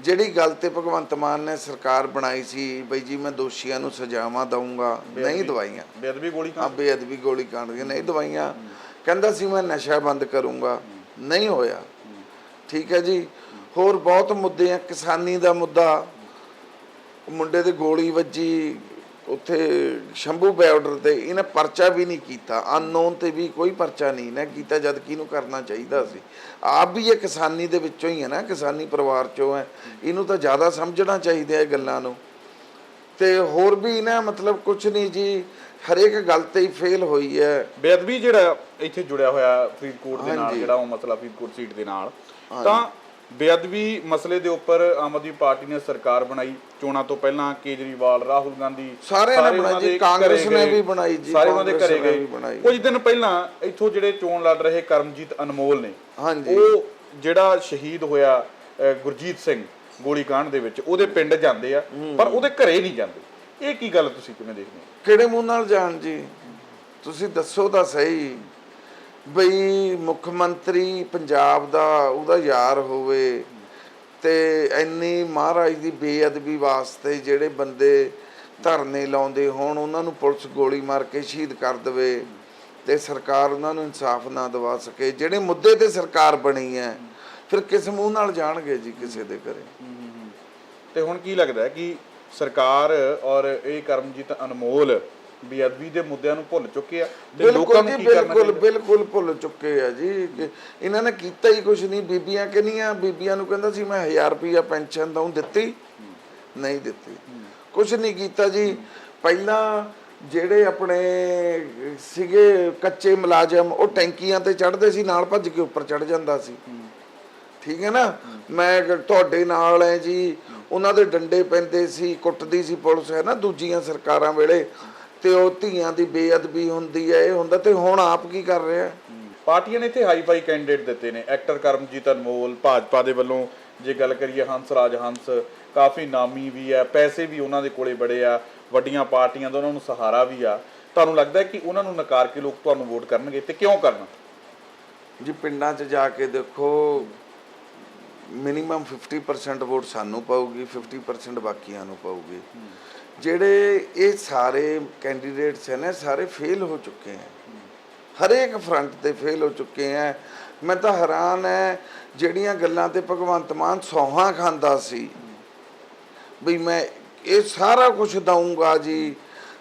Speaker 2: ਜਿਹੜੀ ਗੱਲ ਤੇ ਭਗਵੰਤ ਮਾਨ ਨੇ ਸਰਕਾਰ ਬਣਾਈ ਸੀ ਬਈ ਜੀ ਮੈਂ ਦੋਸ਼ੀਆਂ ਨੂੰ ਸਜ਼ਾਵਾਂ ਦਊਂਗਾ ਨਹੀਂ ਦਵਾਈਆਂ।
Speaker 1: ਬੇਅਦਬੀ ਗੋਲੀ ਕਾਂਡ
Speaker 2: ਬੇਅਦਬੀ ਗੋਲੀ ਕਾਂਡ ਨਹੀਂ ਦਵਾਈਆਂ। ਕਹਿੰਦਾ ਸੀ ਮੈਂ ਨਸ਼ਾ ਬੰਦ ਕਰੂੰਗਾ। ਨਹੀਂ ਹੋਇਆ। ਠੀਕ ਹੈ ਜੀ। ਹੋਰ ਬਹੁਤ ਮੁੱਦੇ ਆ। ਕਿਸਾਨੀ ਦਾ ਮੁੱਦਾ। ਮੁੰਡੇ ਤੇ ਗੋਲੀ ਵੱਜੀ ਉੱਥੇ ਸ਼ੰਭੂ ਬਾਰਡਰ ਤੇ ਇਹਨੇ ਪਰਚਾ ਵੀ ਨਹੀਂ ਕੀਤਾ। ਅਨਨੋਨ ਤੇ ਵੀ ਕੋਈ ਪਰਚਾ ਨਹੀਂ ਨਾ ਕੀਤਾ ਜਦ ਕਿ ਇਹਨੂੰ ਕਰਨਾ ਚਾਹੀਦਾ ਸੀ। ਆਪ ਵੀ ਇਹ ਕਿਸਾਨੀ ਦੇ ਵਿੱਚੋਂ ਹੀ ਹੈ ਨਾ ਕਿਸਾਨੀ ਪਰਿਵਾਰ ਚੋਂ ਹੈ। ਇਹਨੂੰ ਤਾਂ ਜ਼ਿਆਦਾ ਸਮਝਣਾ ਚਾਹੀਦਾ ਇਹ ਗੱਲਾਂ ਨੂੰ। ਤੇ ਹੋਰ ਵੀ ਨਾ ਮਤਲਬ ਕੁਝ ਨਹੀਂ ਜੀ ਹਰੇਕ ਗੱਲ ਤੇ ਹੀ ਫੇਲ ਹੋਈ ਹੈ।
Speaker 1: ਬੇਅਦਬੀ ਜਿਹੜਾ ਇੱਥੇ ਜੁੜਿਆ ਹੋਇਆ ਫਰੀਦਕੋਟ ਦੇ ਨਾਲ। ਜਿਹੜਾ ਉਹ ਮਸਲਾ ਫਰੀਦਕੋਟ ਸੀਟ ਦੇ ਨਾਲ ਤਾਂ ਬੇਅਦਬੀ ਮਸਲੇ ਦੇ ਉੱਪਰ ਆਮ ਆਦਮੀ ਪਾਰਟੀ ਨੇ ਸਰਕਾਰ ਬਣਾਈ। ਚੋਣਾਂ ਤੋਂ ਪਹਿਲਾਂ ਕੇਜਰੀਵਾਲ ਰਾਹੁਲ ਗਾਂਧੀ
Speaker 2: ਸਾਰਿਆਂ ਨੇ ਬਣਾਈ ਜੀ, ਕਾਂਗਰਸ ਨੇ। ਵੀ ਬਣਾਈ ਜੀ,
Speaker 1: ਸਾਰੇ ਉਹਨਾਂ ਦੇ ਘਰੇ ਗਏ। ਕੁਝ ਦਿਨ ਪਹਿਲਾਂ ਇੱਥੋਂ ਜਿਹੜੇ ਚੋਣ ਲੜ ਰਹੇ ਕਰਮਜੀਤ ਅਨਮੋਲ ਨੇ
Speaker 2: ਹਾਂਜੀ।
Speaker 1: ਉਹ ਜਿਹੜਾ ਸ਼ਹੀਦ ਹੋਇਆ ਗੁਰਜੀਤ ਸਿੰਘ ਗੋਲੀकांड ਦੇ ਵਿੱਚ ਉਹਦੇ ਪਿੰਡ ਜਾਂਦੇ ਆ ਪਰ ਉਹਦੇ ਘਰੇ ਨਹੀਂ ਜਾਂਦੇ। ਇਹ ਕੀ ਗੱਲ ਤੁਸੀਂ ਕਿਵੇਂ ਦੇਖਦੇ ਹੋ?
Speaker 2: ਕਿਹੜੇ ਮੂੰਹ ਨਾਲ ਜਾਣ ਜੀ? ਤੁਸੀਂ ਦੱਸੋ ਤਾਂ ਸਹੀ। ਬਈ ਮੁੱਖ ਮੰਤਰੀ ਪੰਜਾਬ ਦਾ, ਉਹਦਾ ਯਾਰ ਹੋਵੇ ਤੇ ਇੰਨੀ ਮਹਾਰਾਜ ਦੀ ਬੇਅਦਬੀ ਵਾਸਤੇ ਜਿਹੜੇ ਬੰਦੇ ਧਰਨੇ ਲਾਉਂਦੇ ਹੋਣ, ਉਹਨਾਂ ਨੂੰ ਪੁਲਿਸ ਗੋਲੀ ਮਾਰ ਕੇ ਸ਼ਹੀਦ ਕਰ ਦੇਵੇ ਤੇ ਸਰਕਾਰ ਉਹਨਾਂ ਨੂੰ ਇਨਸਾਫ ਨਾ ਦਿਵਾ ਸਕੇ। ਜਿਹੜੇ ਮੁੱਦੇ ਤੇ ਸਰਕਾਰ ਬਣੀ ਹੈ, ਫਿਰ ਕਿਸ ਮੂੰਹ ਨਾਲ ਜਾਣਗੇ ਜੀ ਕਿਸੇ ਦੇ ਘਰੇ?
Speaker 1: ਤੇ ਹੁਣ ਕੀ ਲੱਗਦਾ ਕਿ ਸਰਕਾਰ ਔਰ ਇਹ ਕਰਮਜੀਤ ਅਨਮੋਲ ਬੇਅਦਬੀ ਦੇ ਮੁੱਦਿਆਂ ਨੂੰ ਭੁੱਲ ਚੁੱਕੇ ਆ ਤੇ ਲੋਕਾਂ
Speaker 2: ਬਿਲਕੁਲ
Speaker 1: ਨੂੰ ਕੀ ਕਰਨਾ
Speaker 2: ਬਿਲਕੁਲ ਬਿਲਕੁਲ ਭੁੱਲ ਚੁੱਕੇ ਆ ਜੀ। ਇਹਨਾਂ ਨੇ ਕੀਤਾ ਹੀ ਕੁਝ ਨਹੀਂ ਬੀਬੀਆਂ ਕਿੰਨੀਆਂ ਬੀਬੀਆਂ ਨੂੰ ਕਹਿੰਦਾ ਸੀ ਮੈਂ 1000 ਰੁਪਿਆ ਪੈਨਸ਼ਨ ਦਊਂ ਦਿੱਤੀ? ਨਹੀਂ ਦਿੱਤੀ। ਕੁਝ ਨਹੀਂ ਕੀਤਾ ਜੀ। ਪਹਿਲਾਂ ਜਿਹੜੇ ਆਪਣੇ ਸੀਗੇ ਕੱਚੇ ਮੁਲਾਜ਼ਮ ਉਹ ਟੈਂਕੀਆਂ ਤੇ ਚੜ੍ਹਦੇ ਸੀ ਨਾਲ ਭੱਜ ਕੇ ਉੱਪਰ ਚੜ੍ਹ ਜਾਂਦਾ ਸੀ। ਠੀਕ ਹੈ ਨਾ? ਮੈਂ ਤੁਹਾਡੇ ਨਾਲ ਹੈ ਜੀ। ਉਹਨਾਂ ਦੇ ਡੰਡੇ ਪੈਂਦੇ ਸੀ ਕੁੱਟਦੀ ਸੀ ਪੁਲਿਸ ਹੈ ਨਾ? ਦੂਜੀਆਂ ਸਰਕਾਰਾਂ ਵੇਲੇ। ਤੇ ਉਹ ਧੀਆਂ ਦੀ ਬੇਅਦਬੀ ਹੁੰਦੀ ਹੈ ਇਹ ਹੁੰਦਾ ਤੇ ਹੁਣ ਆਪ ਕੀ ਕਰ ਰਿਹਾ?
Speaker 1: ਪਾਰਟੀਆਂ ਨੇ ਇੱਥੇ ਹਾਈ ਫਾਈ ਕੈਂਡੀਡੇਟ ਦਿੱਤੇ ਨੇ ਐਕਟਰ ਕਰਮਜੀਤ ਅਨਮੋਲ ਭਾਜਪਾ ਦੇ ਵੱਲੋਂ ਜੇ ਗੱਲ ਕਰੀਏ ਹੰਸ ਰਾਜ ਹੰਸ ਕਾਫੀ ਨਾਮੀ ਵੀ ਹੈ ਪੈਸੇ ਵੀ ਉਹਨਾਂ ਦੇ ਕੋਲੇ ਬੜੇ ਆ ਵੱਡੀਆਂ ਪਾਰਟੀਆਂ ਦਾ ਉਹਨਾਂ ਨੂੰ ਸਹਾਰਾ ਵੀ ਆ। ਤੁਹਾਨੂੰ ਲੱਗਦਾ ਕਿ ਉਹਨਾਂ ਨੂੰ ਨਕਾਰ ਕੇ ਲੋਕ ਤੁਹਾਨੂੰ ਵੋਟ ਕਰਨਗੇ ਤੇ ਕਿਉਂ ਕਰਨਾ?
Speaker 2: ਜੀ ਪਿੰਡਾਂ 'ਚ ਜਾ ਕੇ ਦੇਖੋ ਮਿਨੀਮਮ 50% ਵੋਟ ਸਾਨੂੰ ਪਾਊਗੀ 50% ਬਾਕੀਆਂ ਨੂੰ ਪਾਊਗੀ। ਜਿਹੜੇ ਇਹ ਸਾਰੇ ਕੈਂਡੀਡੇਟਸ ਨਾ ਸਾਰੇ ਫੇਲ ਹੋ ਚੁੱਕੇ ਹੈ। ਹਰੇਕ ਫਰੰਟ ਤੇ ਫੇਲ ਹੋ ਚੁੱਕੇ ਹੈ। ਮੈਂ ਤਾਂ ਹੈਰਾਨ ਹੈ ਜਿਹੜੀਆਂ ਗੱਲਾਂ ਤੇ ਭਗਵੰਤ ਮਾਨ ਸੌਹਾਂ ਖਾਂਦਾ ਸੀ ਵੀ ਮੈਂ ਇਹ ਸਾਰਾ ਕੁਝ ਦਊਂਗਾ ਜੀ।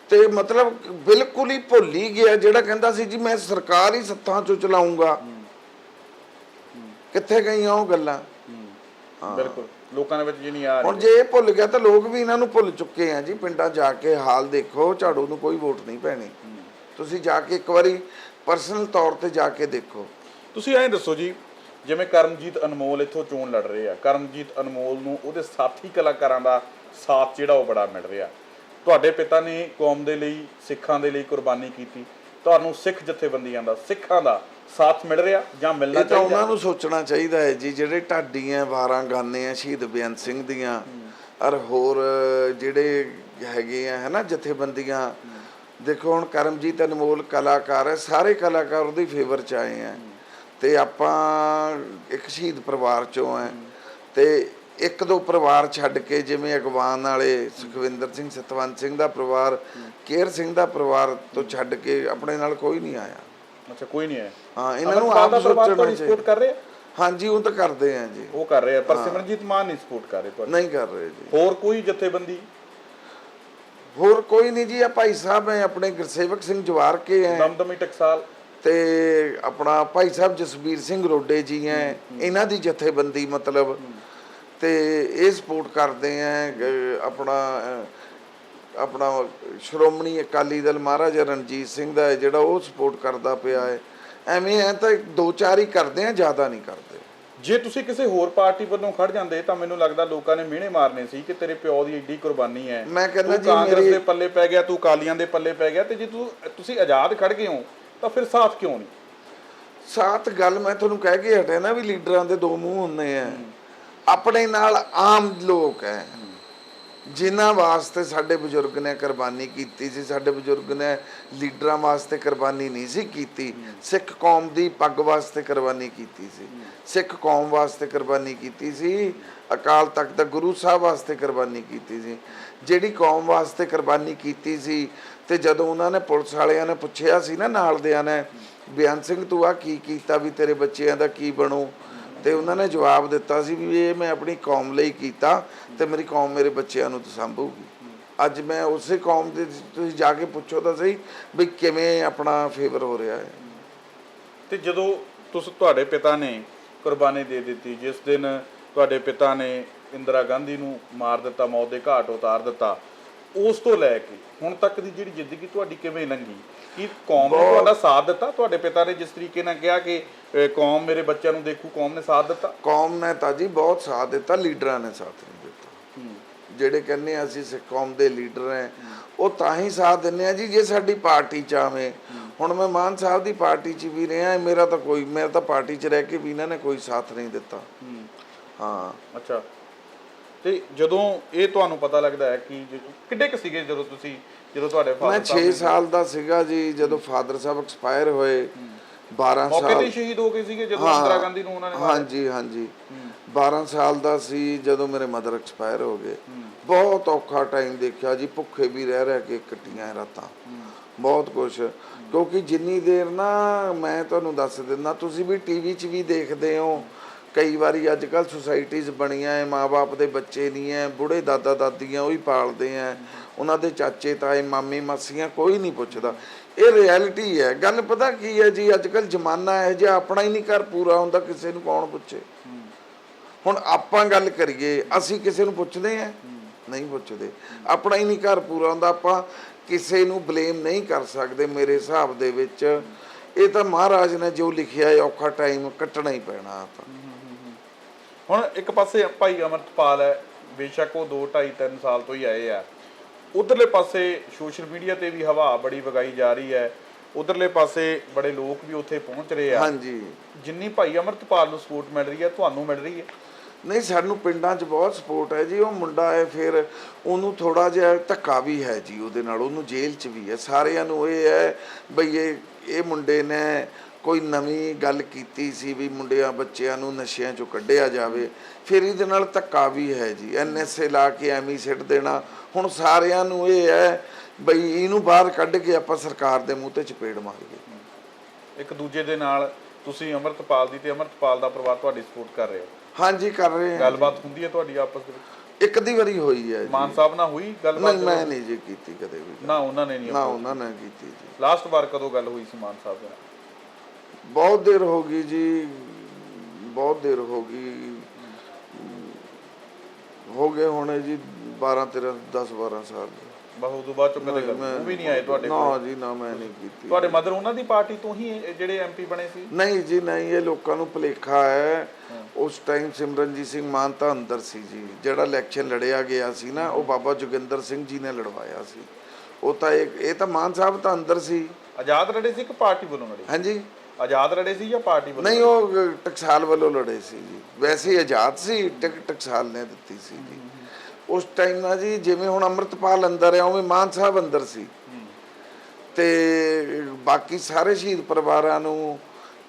Speaker 2: ਤੇ ਮਤਲਬ ਬਿਲਕੁਲ ਹੀ ਭੁੱਲ ਹੀ ਗਿਆ ਜਿਹੜਾ ਕਹਿੰਦਾ ਸੀ ਜੀ ਮੈਂ ਸਰਕਾਰ ਹੀ ਸੱਤਾਂ ਚੋਂ ਚਲਾਉਂਗਾ ਕਿੱਥੇ ਗਈਆਂ ਉਹ ਗੱਲਾਂ?
Speaker 1: ਬਿਲਕੁਲ। ਲੋਕਾਂ ਦੇ ਵਿੱਚ ਜੇ ਨਹੀਂ ਆ
Speaker 2: ਹੁਣ ਜੇ ਇਹ ਭੁੱਲ ਗਿਆ ਤਾਂ ਲੋਕ ਵੀ ਇਹਨਾਂ ਨੂੰ ਭੁੱਲ ਚੁੱਕੇ ਆ ਜੀ ਪਿੰਡਾਂ ਜਾ ਕੇ ਹਾਲ ਦੇਖੋ ਝਾੜੂ ਨੂੰ ਕੋਈ ਵੋਟ ਨਹੀਂ ਪੈਣੀ। ਤੁਸੀਂ ਜਾ ਕੇ ਇੱਕ ਵਾਰੀ ਪਰਸਨਲ ਤੌਰ ਤੇ ਜਾ ਕੇ ਦੇਖੋ।
Speaker 1: ਤੁਸੀਂ ਐਂ ਦੱਸੋ ਜੀ ਜਿਵੇਂ ਕਰਮਜੀਤ ਅਨਮੋਲ ਇੱਥੋਂ ਚੋਣ ਲੜ ਰਹੇ ਆ ਕਰਮਜੀਤ ਅਨਮੋਲ ਨੂੰ ਉਹਦੇ ਸਾਥੀ ਕਲਾਕਾਰਾਂ ਦਾ ਸਾਥ ਜਿਹੜਾ ਉਹ ਬੜਾ ਮਿਲ ਰਿਹਾ। ਤੁਹਾਡੇ ਪਿਤਾ ਨੇ ਕੌਮ ਦੇ ਲਈ ਸਿੱਖਾਂ ਦੇ ਲਈ ਕੁਰਬਾਨੀ ਕੀਤੀ। ਤੁਹਾਨੂੰ ਸਿੱਖ ਜਥੇਬੰਦੀਆਂ ਦਾ ਸਿੱਖਾਂ ਦਾ ਸਾਥ ਮਿਲ ਰਿਹਾ ਜਾਂ ਮਿਲਣਾ
Speaker 2: ਇਹ ਤਾਂ
Speaker 1: ਚਾਹੀਦਾ?
Speaker 2: ਉਹਨਾਂ ਨੂੰ ਸੋਚਣਾ ਚਾਹੀਦਾ ਹੈ ਜੀ ਜਿਹੜੇ ਢਾਡੀਆਂ ਵਾਰਾਂ ਗਾਉਂਦੇ ਆ ਸ਼ਹੀਦ ਬੇਅੰਤ ਸਿੰਘ ਦੀਆਂ ਔਰ ਹੋਰ ਜਿਹੜੇ ਹੈਗੇ ਆ ਹਨਾ ਜਥੇਬੰਦੀਆਂ। ਦੇਖੋ ਹੁਣ ਕਰਮਜੀਤ ਅਨਮੋਲ ਕਲਾਕਾਰ ਹੈ ਸਾਰੇ ਕਲਾਕਾਰ ਉਹਦੇ ਫੇਵਰ ਚ ਆਏ ਆ। ਤੇ ਆਪਾਂ ਇੱਕ ਸ਼ਹੀਦ ਪਰਿਵਾਰ ਚੋਂ ਆ। ਤੇ ਇੱਕ ਦੋ ਪਰਿਵਾਰ ਛੱਡ ਕੇ ਜਿਵੇਂ ਅਗਵਾਨ ਵਾਲੇ ਸੁਖਵਿੰਦਰ ਸਿੰਘ ਸਤਵੰਤ ਸਿੰਘ ਦਾ ਪਰਿਵਾਰ ਕੇਰ ਸਿੰਘ ਦਾ ਪਰਿਵਾਰ ਤੋਂ ਛੱਡ ਕੇ ਆਪਣੇ ਨਾਲ ਕੋਈ ਨਹੀਂ ਆਇਆ।
Speaker 1: ਅੱਛਾ ਕੋਈ ਨਹੀਂ ਹੈ।
Speaker 2: ਹਾਂ ਇਹਨਾਂ ਨੂੰ ਆਪ ਸੋਚਣਾ
Speaker 1: ਸਪੋਰਟ ਕਰ ਰਹੇ?
Speaker 2: ਹਾਂਜੀ ਉਹ ਤਾਂ ਕਰਦੇ ਆ ਜੀ।
Speaker 1: ਉਹ ਕਰ ਰਹੇ ਆ ਪਰ ਸਿਮਰਨਜੀਤ ਮਾਨ ਨਹੀਂ ਸਪੋਰਟ ਕਰ ਰਹੇ ਤੁਹਾਡੇ।
Speaker 2: ਨਹੀਂ ਕਰ ਰਹੇ ਜੀ।
Speaker 1: ਹੋਰ ਕੋਈ ਜਥੇਬੰਦੀ?
Speaker 2: ਹੋਰ ਕੋਈ ਨਹੀਂ ਜੀ ਆ ਭਾਈ ਸਾਹਿਬ ਹੈ ਆਪਣੇ ਗੁਰਸੇਵਕ ਸਿੰਘ ਜਵਾਰ ਕੇ ਹੈ
Speaker 1: ਦਮਦਮੀ ਟਕਸਾਲ।
Speaker 2: ਤੇ ਆਪਣਾ ਭਾਈ ਸਾਹਿਬ ਜਸਬੀਰ ਸਿੰਘ ਰੋਡੇ ਜੀ ਹੈ ਇਹਨਾਂ ਦੀ ਜਥੇਬੰਦੀ ਮਤਲਬ। ਤੇ ਇਹ ਸਪੋਰਟ ਕਰਦੇ ਆ ਆਪਣਾ ਆਪਣਾ ਸ਼੍ਰੋਮਣੀ ਅਕਾਲੀ ਦਲ ਮਹਾਰਾਜਾ ਰਣਜੀਤ ਸਿੰਘ ਦਾ ਹੈ ਜਿਹੜਾ ਉਹ ਸਪੋਰਟ ਕਰਦਾ ਪਿਆ ਹੈ। ਐਵੇਂ ਹੈ ਤਾਂ ਦੋ ਚਾਰ ਹੀ ਕਰਦੇ ਆ ਜ਼ਿਆਦਾ ਨਹੀਂ ਕਰਦੇ।
Speaker 1: ਜੇ ਤੁਸੀਂ ਕਿਸੇ ਹੋਰ ਪਾਰਟੀ ਵੱਲੋਂ ਖੜ ਜਾਂਦੇ ਤਾਂ ਮੈਨੂੰ ਲੱਗਦਾ ਲੋਕਾਂ ਨੇ ਮਿਹਣੇ ਮਾਰਨੇ ਸੀ ਕਿ ਤੇਰੇ ਪਿਓ ਦੀ ਏਡੀ ਕੁਰਬਾਨੀ ਹੈ।
Speaker 2: ਮੈਂ ਕਹਿੰਦਾ ਜੀ
Speaker 1: ਕਾਂਗਰਸ
Speaker 2: ਮੇਰੀ-
Speaker 1: ਦੇ ਪੱਲੇ ਪੈ ਗਿਆ ਤੂੰ ਕਾਲੀਆਂ ਦੇ ਪੱਲੇ ਪੈ ਗਿਆ ਤੇ ਜੇ ਤੂੰ ਤੁਸੀਂ ਆਜ਼ਾਦ ਖੜ ਗਏ ਹੋ ਤਾਂ ਫਿਰ ਸਾਥ ਕਿਉਂ ਨਹੀਂ?
Speaker 2: ਸਾਤ ਗੱਲ ਮੈਂ ਤੁਹਾਨੂੰ ਕਹਿ ਕੇ ਹਟਿਆ ਨਾ ਵੀ ਲੀਡਰਾਂ ਦੇ ਦੋ ਮੂੰਹ ਹੁੰਦੇ ਆ। ਆਪਣੇ ਨਾਲ ਆਮ ਲੋਕ ਹੈ। ਜਿਨ੍ਹਾਂ ਵਾਸਤੇ ਸਾਡੇ ਬਜ਼ੁਰਗ ਨੇ ਕੁਰਬਾਨੀ ਕੀਤੀ ਸੀ, ਸਾਡੇ ਬਜ਼ੁਰਗ ਨੇ ਲੀਡਰਾਂ ਵਾਸਤੇ ਕੁਰਬਾਨੀ ਨਹੀਂ ਸੀ ਕੀਤੀ, ਸਿੱਖ ਕੌਮ ਦੀ ਪੱਗ ਵਾਸਤੇ ਕੁਰਬਾਨੀ ਕੀਤੀ ਸੀ। ਸਿੱਖ ਕੌਮ ਵਾਸਤੇ ਕੁਰਬਾਨੀ ਕੀਤੀ ਸੀ, ਅਕਾਲ ਤਖਤ ਦਾ ਗੁਰੂ ਸਾਹਿਬ ਵਾਸਤੇ ਕੁਰਬਾਨੀ ਕੀਤੀ ਸੀ। ਜਿਹੜੀ ਕੌਮ ਵਾਸਤੇ ਕੁਰਬਾਨੀ ਕੀਤੀ ਸੀ ਤੇ ਜਦੋਂ ਉਹਨਾਂ ਨੇ ਪੁਲਿਸ ਵਾਲਿਆਂ ਨੇ ਪੁੱਛਿਆ ਸੀ ਨਾ ਨਾਲ ਦਿਆਂ ਨੇ ਬਿਆਨ ਸਿੰਘ ਤੂੰ ਆ ਕੀ ਕੀਤਾ ਵੀ ਤੇਰੇ ਬੱਚਿਆਂ ਦਾ ਕੀ ਬਣੂ? ਤੇ ਉਹਨਾਂ ਨੇ ਜਵਾਬ ਦਿੱਤਾ ਸੀ ਵੀ ਇਹ ਮੈਂ ਆਪਣੀ ਕੌਮ ਲਈ ਕੀਤਾ ਤੇ ਮੇਰੀ ਕੌਮ ਮੇਰੇ ਬੱਚਿਆਂ ਨੂੰ ਸੰਭੂਗੀ। ਅੱਜ ਮੈਂ ਉਸੇ ਕੌਮ ਦੇ ਤੁਸੀਂ ਜਾ ਕੇ ਪੁੱਛੋ ਤਾਂ ਸਹੀ ਵੀ ਕਿਵੇਂ ਆਪਣਾ ਫੇਵਰ ਹੋ ਰਿਹਾ ਹੈ।
Speaker 1: ਤੇ ਜਦੋਂ ਤੁਸੀਂ ਤੁਹਾਡੇ ਪਿਤਾ ਨੇ ਕੁਰਬਾਨੀ ਦੇ ਦਿੱਤੀ ਜਿਸ ਦਿਨ ਤੁਹਾਡੇ ਪਿਤਾ ਨੇ ਇੰਦਰਾ ਗਾਂਧੀ ਨੂੰ ਮਾਰ ਦਿੱਤਾ ਮੌਤ ਦੇ ਘਾਟ ਉਤਾਰ ਦਿੱਤਾ ਉਸ ਤੋਂ ਲੈ ਕੇ ਹੁਣ ਤੱਕ ਦੀ ਜਿਹੜੀ ਜ਼ਿੰਦਗੀ ਤੁਹਾਡੀ ਕਿਵੇਂ ਲੰਘੀ? ਕੀ ਕੌਮ ਨੇ ਤੁਹਾਡਾ ਸਾਥ ਦਿੱਤਾ? ਤੁਹਾਡੇ ਪਿਤਾ ਨੇ ਜਿਸ ਤਰੀਕੇ ਨਾਲ ਕਿਹਾ ਕਿ ਕੌਮ ਮੇਰੇ ਬੱਚਿਆਂ ਨੂੰ ਦੇਖੂ ਕੌਮ ਨੇ ਸਾਥ ਦਿੱਤਾ?
Speaker 2: ਕੌਮ ਨੇ ਤਾਂ ਜੀ ਬਹੁਤ ਸਾਥ ਦਿੱਤਾ ਲੀਡਰਾਂ ਨੇ ਸਾਥ ਨਹੀਂ ਦਿੱਤਾ। ਜਿਹੜੇ ਕਹਿੰਦੇ ਆ ਅਸੀਂ ਸਿੱਖ ਕੌਮ ਦੇ ਲੀਡਰ ਐ ਉਹ ਤਾਂ ਹੀ ਸਾਥ ਦਿੰਦੇ ਆ ਜੀ ਜੇ ਸਾਡੀ ਪਾਰਟੀ ਚ ਆਵੇਂ। ਹੁਣ ਮੈਂ ਮਾਨ ਸਾਹਿਬ ਦੀ ਪਾਰਟੀ ਚ ਵੀ ਰਿਹਾ ਮੇਰਾ ਤਾਂ ਕੋਈ ਮੇਰਾ ਤਾਂ ਪਾਰਟੀ ਚ ਰਹਿ ਕੇ ਵੀ ਇਹਨਾਂ ਨੇ ਕੋਈ ਸਾਥ ਨਹੀਂ ਦਿੱਤਾ। ਹਾਂ।
Speaker 1: ਅੱਛਾ। ਤੇ ਜਦੋਂ ਇਹ ਤੁਹਾਨੂੰ ਪਤਾ ਲੱਗਦਾ ਹੈ ਕਿ ਕਿੱਡੇ ਕੁ ਸੀਗੇ ਜਦੋਂ ਤੁਸੀਂ ਜਦੋਂ ਤੁਹਾਡੇ
Speaker 2: ਮੈਂ
Speaker 1: ਫਾਦਰ
Speaker 2: 6 ਸਾਲ ਦਾ ਸੀਗਾ ਜੀ ਜਦੋਂ ਫਾਦਰ ਸਾਹਿਬ ਐਕਸਪਾਇਰ ਹੋਏ। 12
Speaker 1: ਮੌਕੇ ਤੇ
Speaker 2: ਸਾਲ
Speaker 1: ਹੀ ਸ਼ਹੀਦ ਹੋ ਗਏ ਸੀਗੇ ਜਦੋਂ
Speaker 2: ਹਾਂ।
Speaker 1: ਇੰਦਰਾ ਗਾਂਧੀ ਨੂੰ ਉਹਨਾਂ ਨੇ ਮਾਰਿਆ?
Speaker 2: ਹਾਂਜੀ ਹਾਂਜੀ। 12 ਸਾਲ ਦਾ ਸੀ ਜਦੋਂ ਮੇਰੇ ਮਦਰ ਐਕਸਪਾਇਰ ਹੋ ਗਏ। ਬਹੁਤ ਔਖਾ ਟਾਈਮ ਦੇਖਿਆ ਜੀ ਭੁੱਖੇ ਵੀ ਰਹਿ ਰਹਿ ਕੇ ਕੱਟੀਆਂ ਇਹ ਰਾਤਾਂ। ਬਹੁਤ ਕੁਝ ਕਿਉਂਕਿ ਜਿੰਨੀ ਦੇਰ ਨਾ ਮੈਂ ਤੁਹਾਨੂੰ ਦੱਸ ਦਿੰਦਾ ਤੁਸੀਂ ਵੀ ਟੀਵੀ 'ਚ ਵੀ ਦੇਖਦੇ ਹੋ। ਕਈ ਵਾਰੀ ਅੱਜ ਕੱਲ ਸੁਸਾਇਟੀਆਂ ਬਣੀਆਂ ਐ ਮਾਪੇ ਦੇ ਬੱਚੇ ਨਹੀਂ ਐ ਬੁੜੇ ਦਾਦਾ ਦਾਦੀਆਂ ਉਹੀ ਪਾਲਦੇ ਐ। ਉਹਨਾਂ ਦੇ ਚਾਚੇ ਤਾਏ ਮਾਮੇ ਮਾਸੀਆਂ ਕੋਈ ਨਹੀਂ ਪੁੱਛਦਾ। ਇਹ ਰਿਐਲਿਟੀ ਹੈ। ਗੱਲ ਪਤਾ ਕੀ ਹੈ ਜੀ ਅੱਜ ਕੱਲ ਜ਼ਮਾਨਾ ਹੈ ਜੇ ਆਪਣਾ ਹੀ ਨਹੀਂ ਘਰ ਪੂਰਾ ਹੁੰਦਾ, ਕਿਸੇ ਨੂੰ ਕੌਣ ਪੁੱਛੇ? ਹੁਣ ਆਪਾਂ ਗੱਲ ਕਰੀਏ, ਅਸੀਂ ਕਿਸੇ ਨੂੰ ਪੁੱਛਦੇ ਆ ਨਹੀਂ ਪੁੱਛਦੇ। ਆਪਣਾ ਹੀ ਨਹੀਂ ਘਰ ਪੂਰਾ ਹੁੰਦਾ, ਆਪਾਂ ਕਿਸੇ ਨੂੰ ਬਲੇਮ ਨਹੀਂ ਕਰ ਸਕਦੇ ਮੇਰੇ ਹਿਸਾਬ ਦੇ ਵਿੱਚ। ਇਹ ਤਾਂ ਮਹਾਰਾਜ ਨੇ ਜੋ ਲਿਖਿਆ ਹੈ, ਔਖਾ ਟਾਈਮ ਕੱਟਣਾ ਹੀ ਪੈਣਾ ਆਪਾਂ।
Speaker 1: ਹੁਣ ਇੱਕ ਪਾਸੇ ਭਾਈ ਅਮਰਤਪਾਲ ਹੈ, ਬੇਸ਼ੱਕ ਉਹ 2 2.5 3 ਸਾਲ ਤੋਂ ਹੀ ਆਏ ਆ। ਉਧਰਲੇ ਪਾਸੇ ਸੋਸ਼ਲ ਮੀਡੀਆ ਤੇ ਵੀ ਹਵਾ ਬੜੀ ਵਗਾਈ ਜਾ ਰਹੀ ਹੈ। ਉਧਰਲੇ ਪਾਸੇ ਬੜੇ ਲੋਕ ਵੀ ਉੱਥੇ ਪਹੁੰਚ ਰਹੇ ਆ।
Speaker 2: ਹਾਂਜੀ।
Speaker 1: ਜਿੰਨੀ ਭਾਈ ਅਮਰਤਪਾਲ ਨੂੰ ਸਪੋਰਟ ਮਿਲ ਰਹੀ ਹੈ ਤੁਹਾਨੂੰ ਮਿਲ ਰਹੀ ਹੈ?
Speaker 2: ਨਹੀਂ ਸਾਨੂੰ ਪਿੰਡਾਂ 'ਚ ਬਹੁਤ ਸਪੋਰਟ ਹੈ ਜੀ। ਉਹ ਮੁੰਡਾ ਹੈ ਫਿਰ ਉਹਨੂੰ ਥੋੜਾ ਜਿਹਾ ਧੱਕਾ ਵੀ ਹੈ ਜੀ ਉਹਦੇ ਨਾਲ। ਉਹਨੂੰ ਜੇਲ੍ਹ 'ਚ ਵੀ ਹੈ। ਸਾਰਿਆਂ ਨੂੰ ਇਹ ਹੈ ਬਈ ਇਹ ਇਹ ਮੁੰਡੇ ਨੇ ਕੋਈ ਨਵੀਂ ਗੱਲ ਕੀਤੀ ਸੀ ਵੀ ਮੁੰਡਿਆਂ ਬੱਚਿਆਂ ਨੂੰ ਨਸ਼ਿਆਂ 'ਚੋਂ ਕੱਢਿਆ ਜਾਵੇ ਫਿਰ ਇਹਦੇ ਨਾਲ ਧੱਕਾ ਵੀ ਹੈ ਜੀ। ਐਨਐਸਏ ਲਾ ਕੇ ਐਵੇਂ ਸਿੱਟ ਦੇਣਾ। ਹੁਣ ਸਾਰਿਆਂ ਨੂੰ ਇਹ ਹੈ ਬਈ ਇਹਨੂੰ ਬਾਹਰ ਕੱਢ ਕੇ ਆਪਾਂ ਸਰਕਾਰ ਦੇ ਮੂੰਹ ਤੇ ਚਪੇੜ ਮਾਰੀਏ।
Speaker 1: ਇੱਕ ਦੂਜੇ ਦੇ ਨਾਲ ਤੁਸੀਂ ਅਮਰਤਪਾਲ ਦੀ ਤੇ ਅਮਰਤਪਾਲ ਦਾ ਪਰਿਵਾਰ ਤੁਹਾਡੀ ਸਪੋਰਟ ਕਰ ਰਹੇ ਹੋ?
Speaker 2: ਹਾਂਜੀ ਕਰ ਰਹੇ ਹਾਂ
Speaker 1: ਗੱਲਬਾਤ ਹੁੰਦੀ ਹੈ ਤੁਹਾਡੀ ਆਪਸ ਦੇ ਵਿੱਚ?
Speaker 2: ਇੱਕ ਦੀ ਵਾਰੀ ਹੋਈ ਹੈ ਜੀ।
Speaker 1: ਮਾਨ ਸਾਹਿਬ ਨਾਲ ਹੋਈ ਗੱਲਬਾਤ
Speaker 2: ਨਹੀਂ ਮੈਂ ਨਹੀਂ ਜੀ ਕੀਤੀ ਕਦੇ ਵੀ।
Speaker 1: ਨਾ ਉਹਨਾਂ ਨੇ ਨਹੀਂ
Speaker 2: ਨਾ ਉਹਨਾਂ ਨੇ ਕੀਤੀ ਜੀ।
Speaker 1: ਲਾਸਟ ਵਾਰ ਕਦੋਂ ਗੱਲ ਹੋਈ ਸੀ ਮਾਨ ਸਾਹਿਬ ਨਾਲ?
Speaker 2: ਬਹੁਤ ਦੇਰ ਹੋ ਗਈ ਜੀ ਬਹੁਤ ਦੇਰ ਹੋ ਗਈ। ਹੋ ਗਏ ਹੋਣੇ ਜੀ 12 13 10 12 ਸਾਲ।
Speaker 1: ਉਦੋਂ ਬਾਅਦ ਚੋਂ ਕਦੇ ਉਹ ਵੀ ਨਹੀਂ ਆਏ ਤੁਹਾਡੇ ਕੋਲ?
Speaker 2: ਨਾ ਜੀ ਨਾ ਮੈਂ ਨਹੀਂ ਕੀਤੀ।
Speaker 1: ਤੁਹਾਡੇ ਮਦਰ ਉਹਨਾਂ ਦੀ ਪਾਰਟੀ ਤੋਂ ਹੀ ਜਿਹੜੇ ਐਮਪੀ ਬਣੇ ਸੀ?
Speaker 2: ਨਹੀਂ ਜੀ ਨਹੀਂ ਇਹ ਲੋਕਾਂ ਨੂੰ ਭੁਲੇਖਾ ਹੈ। ਉਸ ਟਾਈਮ ਸਿਮਰਨਜੀਤ ਸਿੰਘ ਮਾਨ ਤਾਂ ਅੰਦਰ ਸੀ ਜੀ। ਜਿਹੜਾ ਇਲੈਕਸ਼ਨ ਲੜਿਆ ਗਿਆ ਸੀ ਨਾ ਉਹ ਬਾਬਾ ਜੋਗਿੰਦਰ ਸਿੰਘ ਜੀ ਨੇ ਲੜਵਾਇਆ ਸੀ। ਉਹ ਤਾਂ ਇਹ ਇਹ ਤਾਂ ਮਾਨ ਸਾਹਿਬ ਤਾਂ ਅੰਦਰ ਸੀ।
Speaker 1: ਆਜ਼ਾਦ ਲੜੇ ਸੀ ਕਿ ਪਾਰਟੀ ਵੱਲੋਂ ਲੜੇ?
Speaker 2: ਹਾਂਜੀ।
Speaker 1: ਆਜ਼ਾਦ ਲੜੇ ਸੀ ਜਾਂ ਪਾਰਟੀ ਵੱਲੋਂ?
Speaker 2: ਨਹੀਂ ਉਹ ਟਕਸਾਲ ਵੱਲੋਂ ਲੜੇ ਸੀ ਜੀ। ਵੈਸੇ ਆਜ਼ਾਦ ਸੀ ਟਿਕਟ ਟਕਸਾਲ ਨੇ ਦਿੱਤੀ ਸੀ ਜੀ। ਉਸ ਟਾਈਮ ਨਾ ਜੀ ਜਿਵੇਂ ਹੁਣ ਅੰਮ੍ਰਿਤਪਾਲ ਅੰਦਰ ਹੈ ਉਵੇਂ ਮਾਨ ਸਾਹਿਬ ਅੰਦਰ ਸੀ। ਤੇ ਬਾਕੀ ਸਾਰੇ ਸ਼ਹੀਦ ਪਰਿਵਾਰਾਂ ਨੂੰ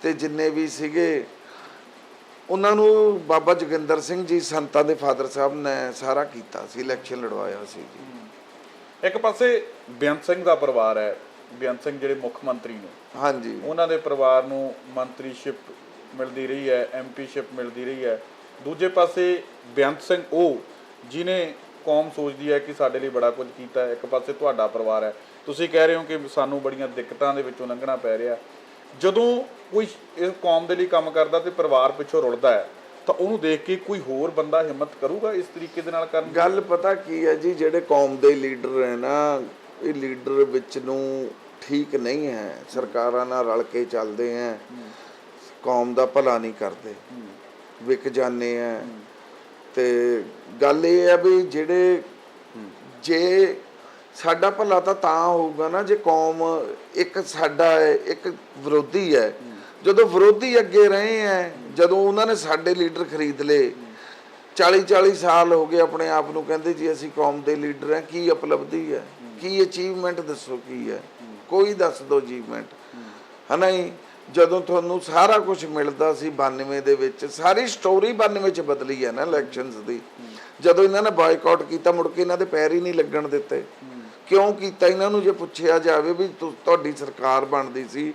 Speaker 2: ਤੇ ਜਿੰਨੇ ਵੀ ਸੀਗੇ ਉਹਨਾਂ ਨੂੰ ਬਾਬਾ ਜੋਗਿੰਦਰ ਸਿੰਘ ਜੀ ਸੰਤਾਂ ਦੇ ਫਾਦਰ ਸਾਹਿਬ ਨੇ ਸਾਰਾ ਕੀਤਾ ਸੀ ਇਲੈਕਸ਼ਨ ਲੜਵਾਇਆ ਸੀ ਜੀ।
Speaker 1: ਇੱਕ ਪਾਸੇ ਬੇਅੰਤ ਸਿੰਘ ਦਾ ਪਰਿਵਾਰ ਹੈ ਬੇਅੰਤ ਸਿੰਘ ਜਿਹੜੇ ਮੁੱਖ ਮੰਤਰੀ ਨੇ
Speaker 2: ਹਾਂਜੀ।
Speaker 1: ਉਹਨਾਂ ਦੇ ਪਰਿਵਾਰ ਨੂੰ ਮੰਤਰੀਸ਼ਿਪ ਮਿਲਦੀ ਰਹੀ ਹੈ ਐਮਪੀਸ਼ਿਪ ਮਿਲਦੀ ਰਹੀ ਹੈ। ਦੂਜੇ ਪਾਸੇ ਬੇਅੰਤ ਸਿੰਘ ਉਹ ਜਿਨੇ ਕੌਮ ਸੋਚਦੀ ਹੈ ਕਿ ਸਾਡੇ ਲਈ ਬੜਾ ਕੁਝ ਕੀਤਾ ਹੈ ਇੱਕ ਪਾਸੇ ਤੁਹਾਡਾ ਪਰਿਵਾਰ ਹੈ। ਤੁਸੀਂ ਕਹਿ ਰਹੇ ਹੋ ਕਿ ਸਾਨੂੰ ਬੜੀਆਂ ਦਿੱਕਤਾਂ ਦੇ ਵਿੱਚੋਂ ਲੰਘਣਾ ਪੈ ਰਿਹਾ। ਜਦੋਂ ਕੋਈ ਇਸ ਕੌਮ ਦੇ ਲਈ ਕੰਮ ਕਰਦਾ ਤੇ ਪਰਿਵਾਰ ਪਿੱਛੋਂ ਰੁਲਦਾ ਹੈ ਤਾਂ ਉਹਨੂੰ ਦੇਖ ਕੇ ਕੋਈ ਹੋਰ ਬੰਦਾ ਹਿੰਮਤ ਕਰੂਗਾ ਇਸ ਤਰੀਕੇ ਦੇ ਨਾਲ ਕਰਨ?
Speaker 2: ਗੱਲ ਪਤਾ ਕੀ ਹੈ ਜੀ ਜਿਹੜੇ ਕੌਮ ਦੇ ਲੀਡਰ ਹੈ ਨਾ ਇਹ ਲੀਡਰ ਵਿੱਚ ਨੂੰ ਠੀਕ ਨਹੀਂ ਹੈ। ਸਰਕਾਰਾਂ ਨਾਲ ਰਲ ਕੇ ਚੱਲਦੇ ਹੈ। ਕੌਮ ਦਾ ਭਲਾ ਨਹੀਂ ਕਰਦੇ। ਵਿਕ ਜਾਂਦੇ ਹੈ। ਤੇ ਗੱਲ ਇਹ ਹੈ ਵੀ ਜਿਹੜੇ ਜੇ ਸਾਡਾ ਭਲਾ ਤਾਂ ਤਾਂ ਹੋਊਗਾ ਨਾ, ਜੇ ਕੌਮ ਇੱਕ ਸਾਡਾ ਹੈ, ਇੱਕ ਵਿਰੋਧੀ ਹੈ। ਜਦੋਂ ਵਿਰੋਧੀ ਅੱਗੇ ਰਹੇ ਹੈ, ਜਦੋਂ ਉਹਨਾਂ ਨੇ ਸਾਡੇ ਲੀਡਰ ਖਰੀਦ ਲਏ 40 40 ਸਾਲ ਹੋ ਗਏ ਆਪਣੇ ਆਪ ਨੂੰ ਕਹਿੰਦੇ ਜੀ ਅਸੀਂ ਕੌਮ ਦੇ ਲੀਡਰ ਹਾਂ, ਕੀ ਉਪਲਬਧੀ ਹੈ? ਕੀ ਅਚੀਵਮੈਂਟ ਦੱਸੋ ਕੀ ਹੈ? ਕੋਈ ਦੱਸ ਦਿਓ ਅਚੀਵਮੈਂਟ ਹਨਾ ਜੀ? ਜਦੋਂ ਤੁਹਾਨੂੰ ਸਾਰਾ ਕੁਝ ਮਿਲਦਾ ਸੀ 92 ਦੇ ਵਿੱਚ, ਸਾਰੀ ਸਟੋਰੀ 92 ਚ ਬਦਲੀ ਹੈ ਨਾ ਇਲੈਕਸ਼ਨਸ ਦੀ। ਜਦੋਂ ਇਹਨਾਂ ਨੇ ਬਾਈਕਾਟ ਕੀਤਾ, ਮੁੜ ਕੇ ਇਹਨਾਂ ਦੇ ਪੈਰ ਹੀ ਨਹੀਂ ਲੱਗਣ ਦਿੱਤੇ। ਕਿਉਂ ਕੀਤਾ? ਇਹਨਾਂ ਨੂੰ ਜੇ ਪੁੱਛਿਆ ਜਾਵੇ ਵੀ ਤੁਹਾਡੀ ਸਰਕਾਰ ਬਣਦੀ ਸੀ,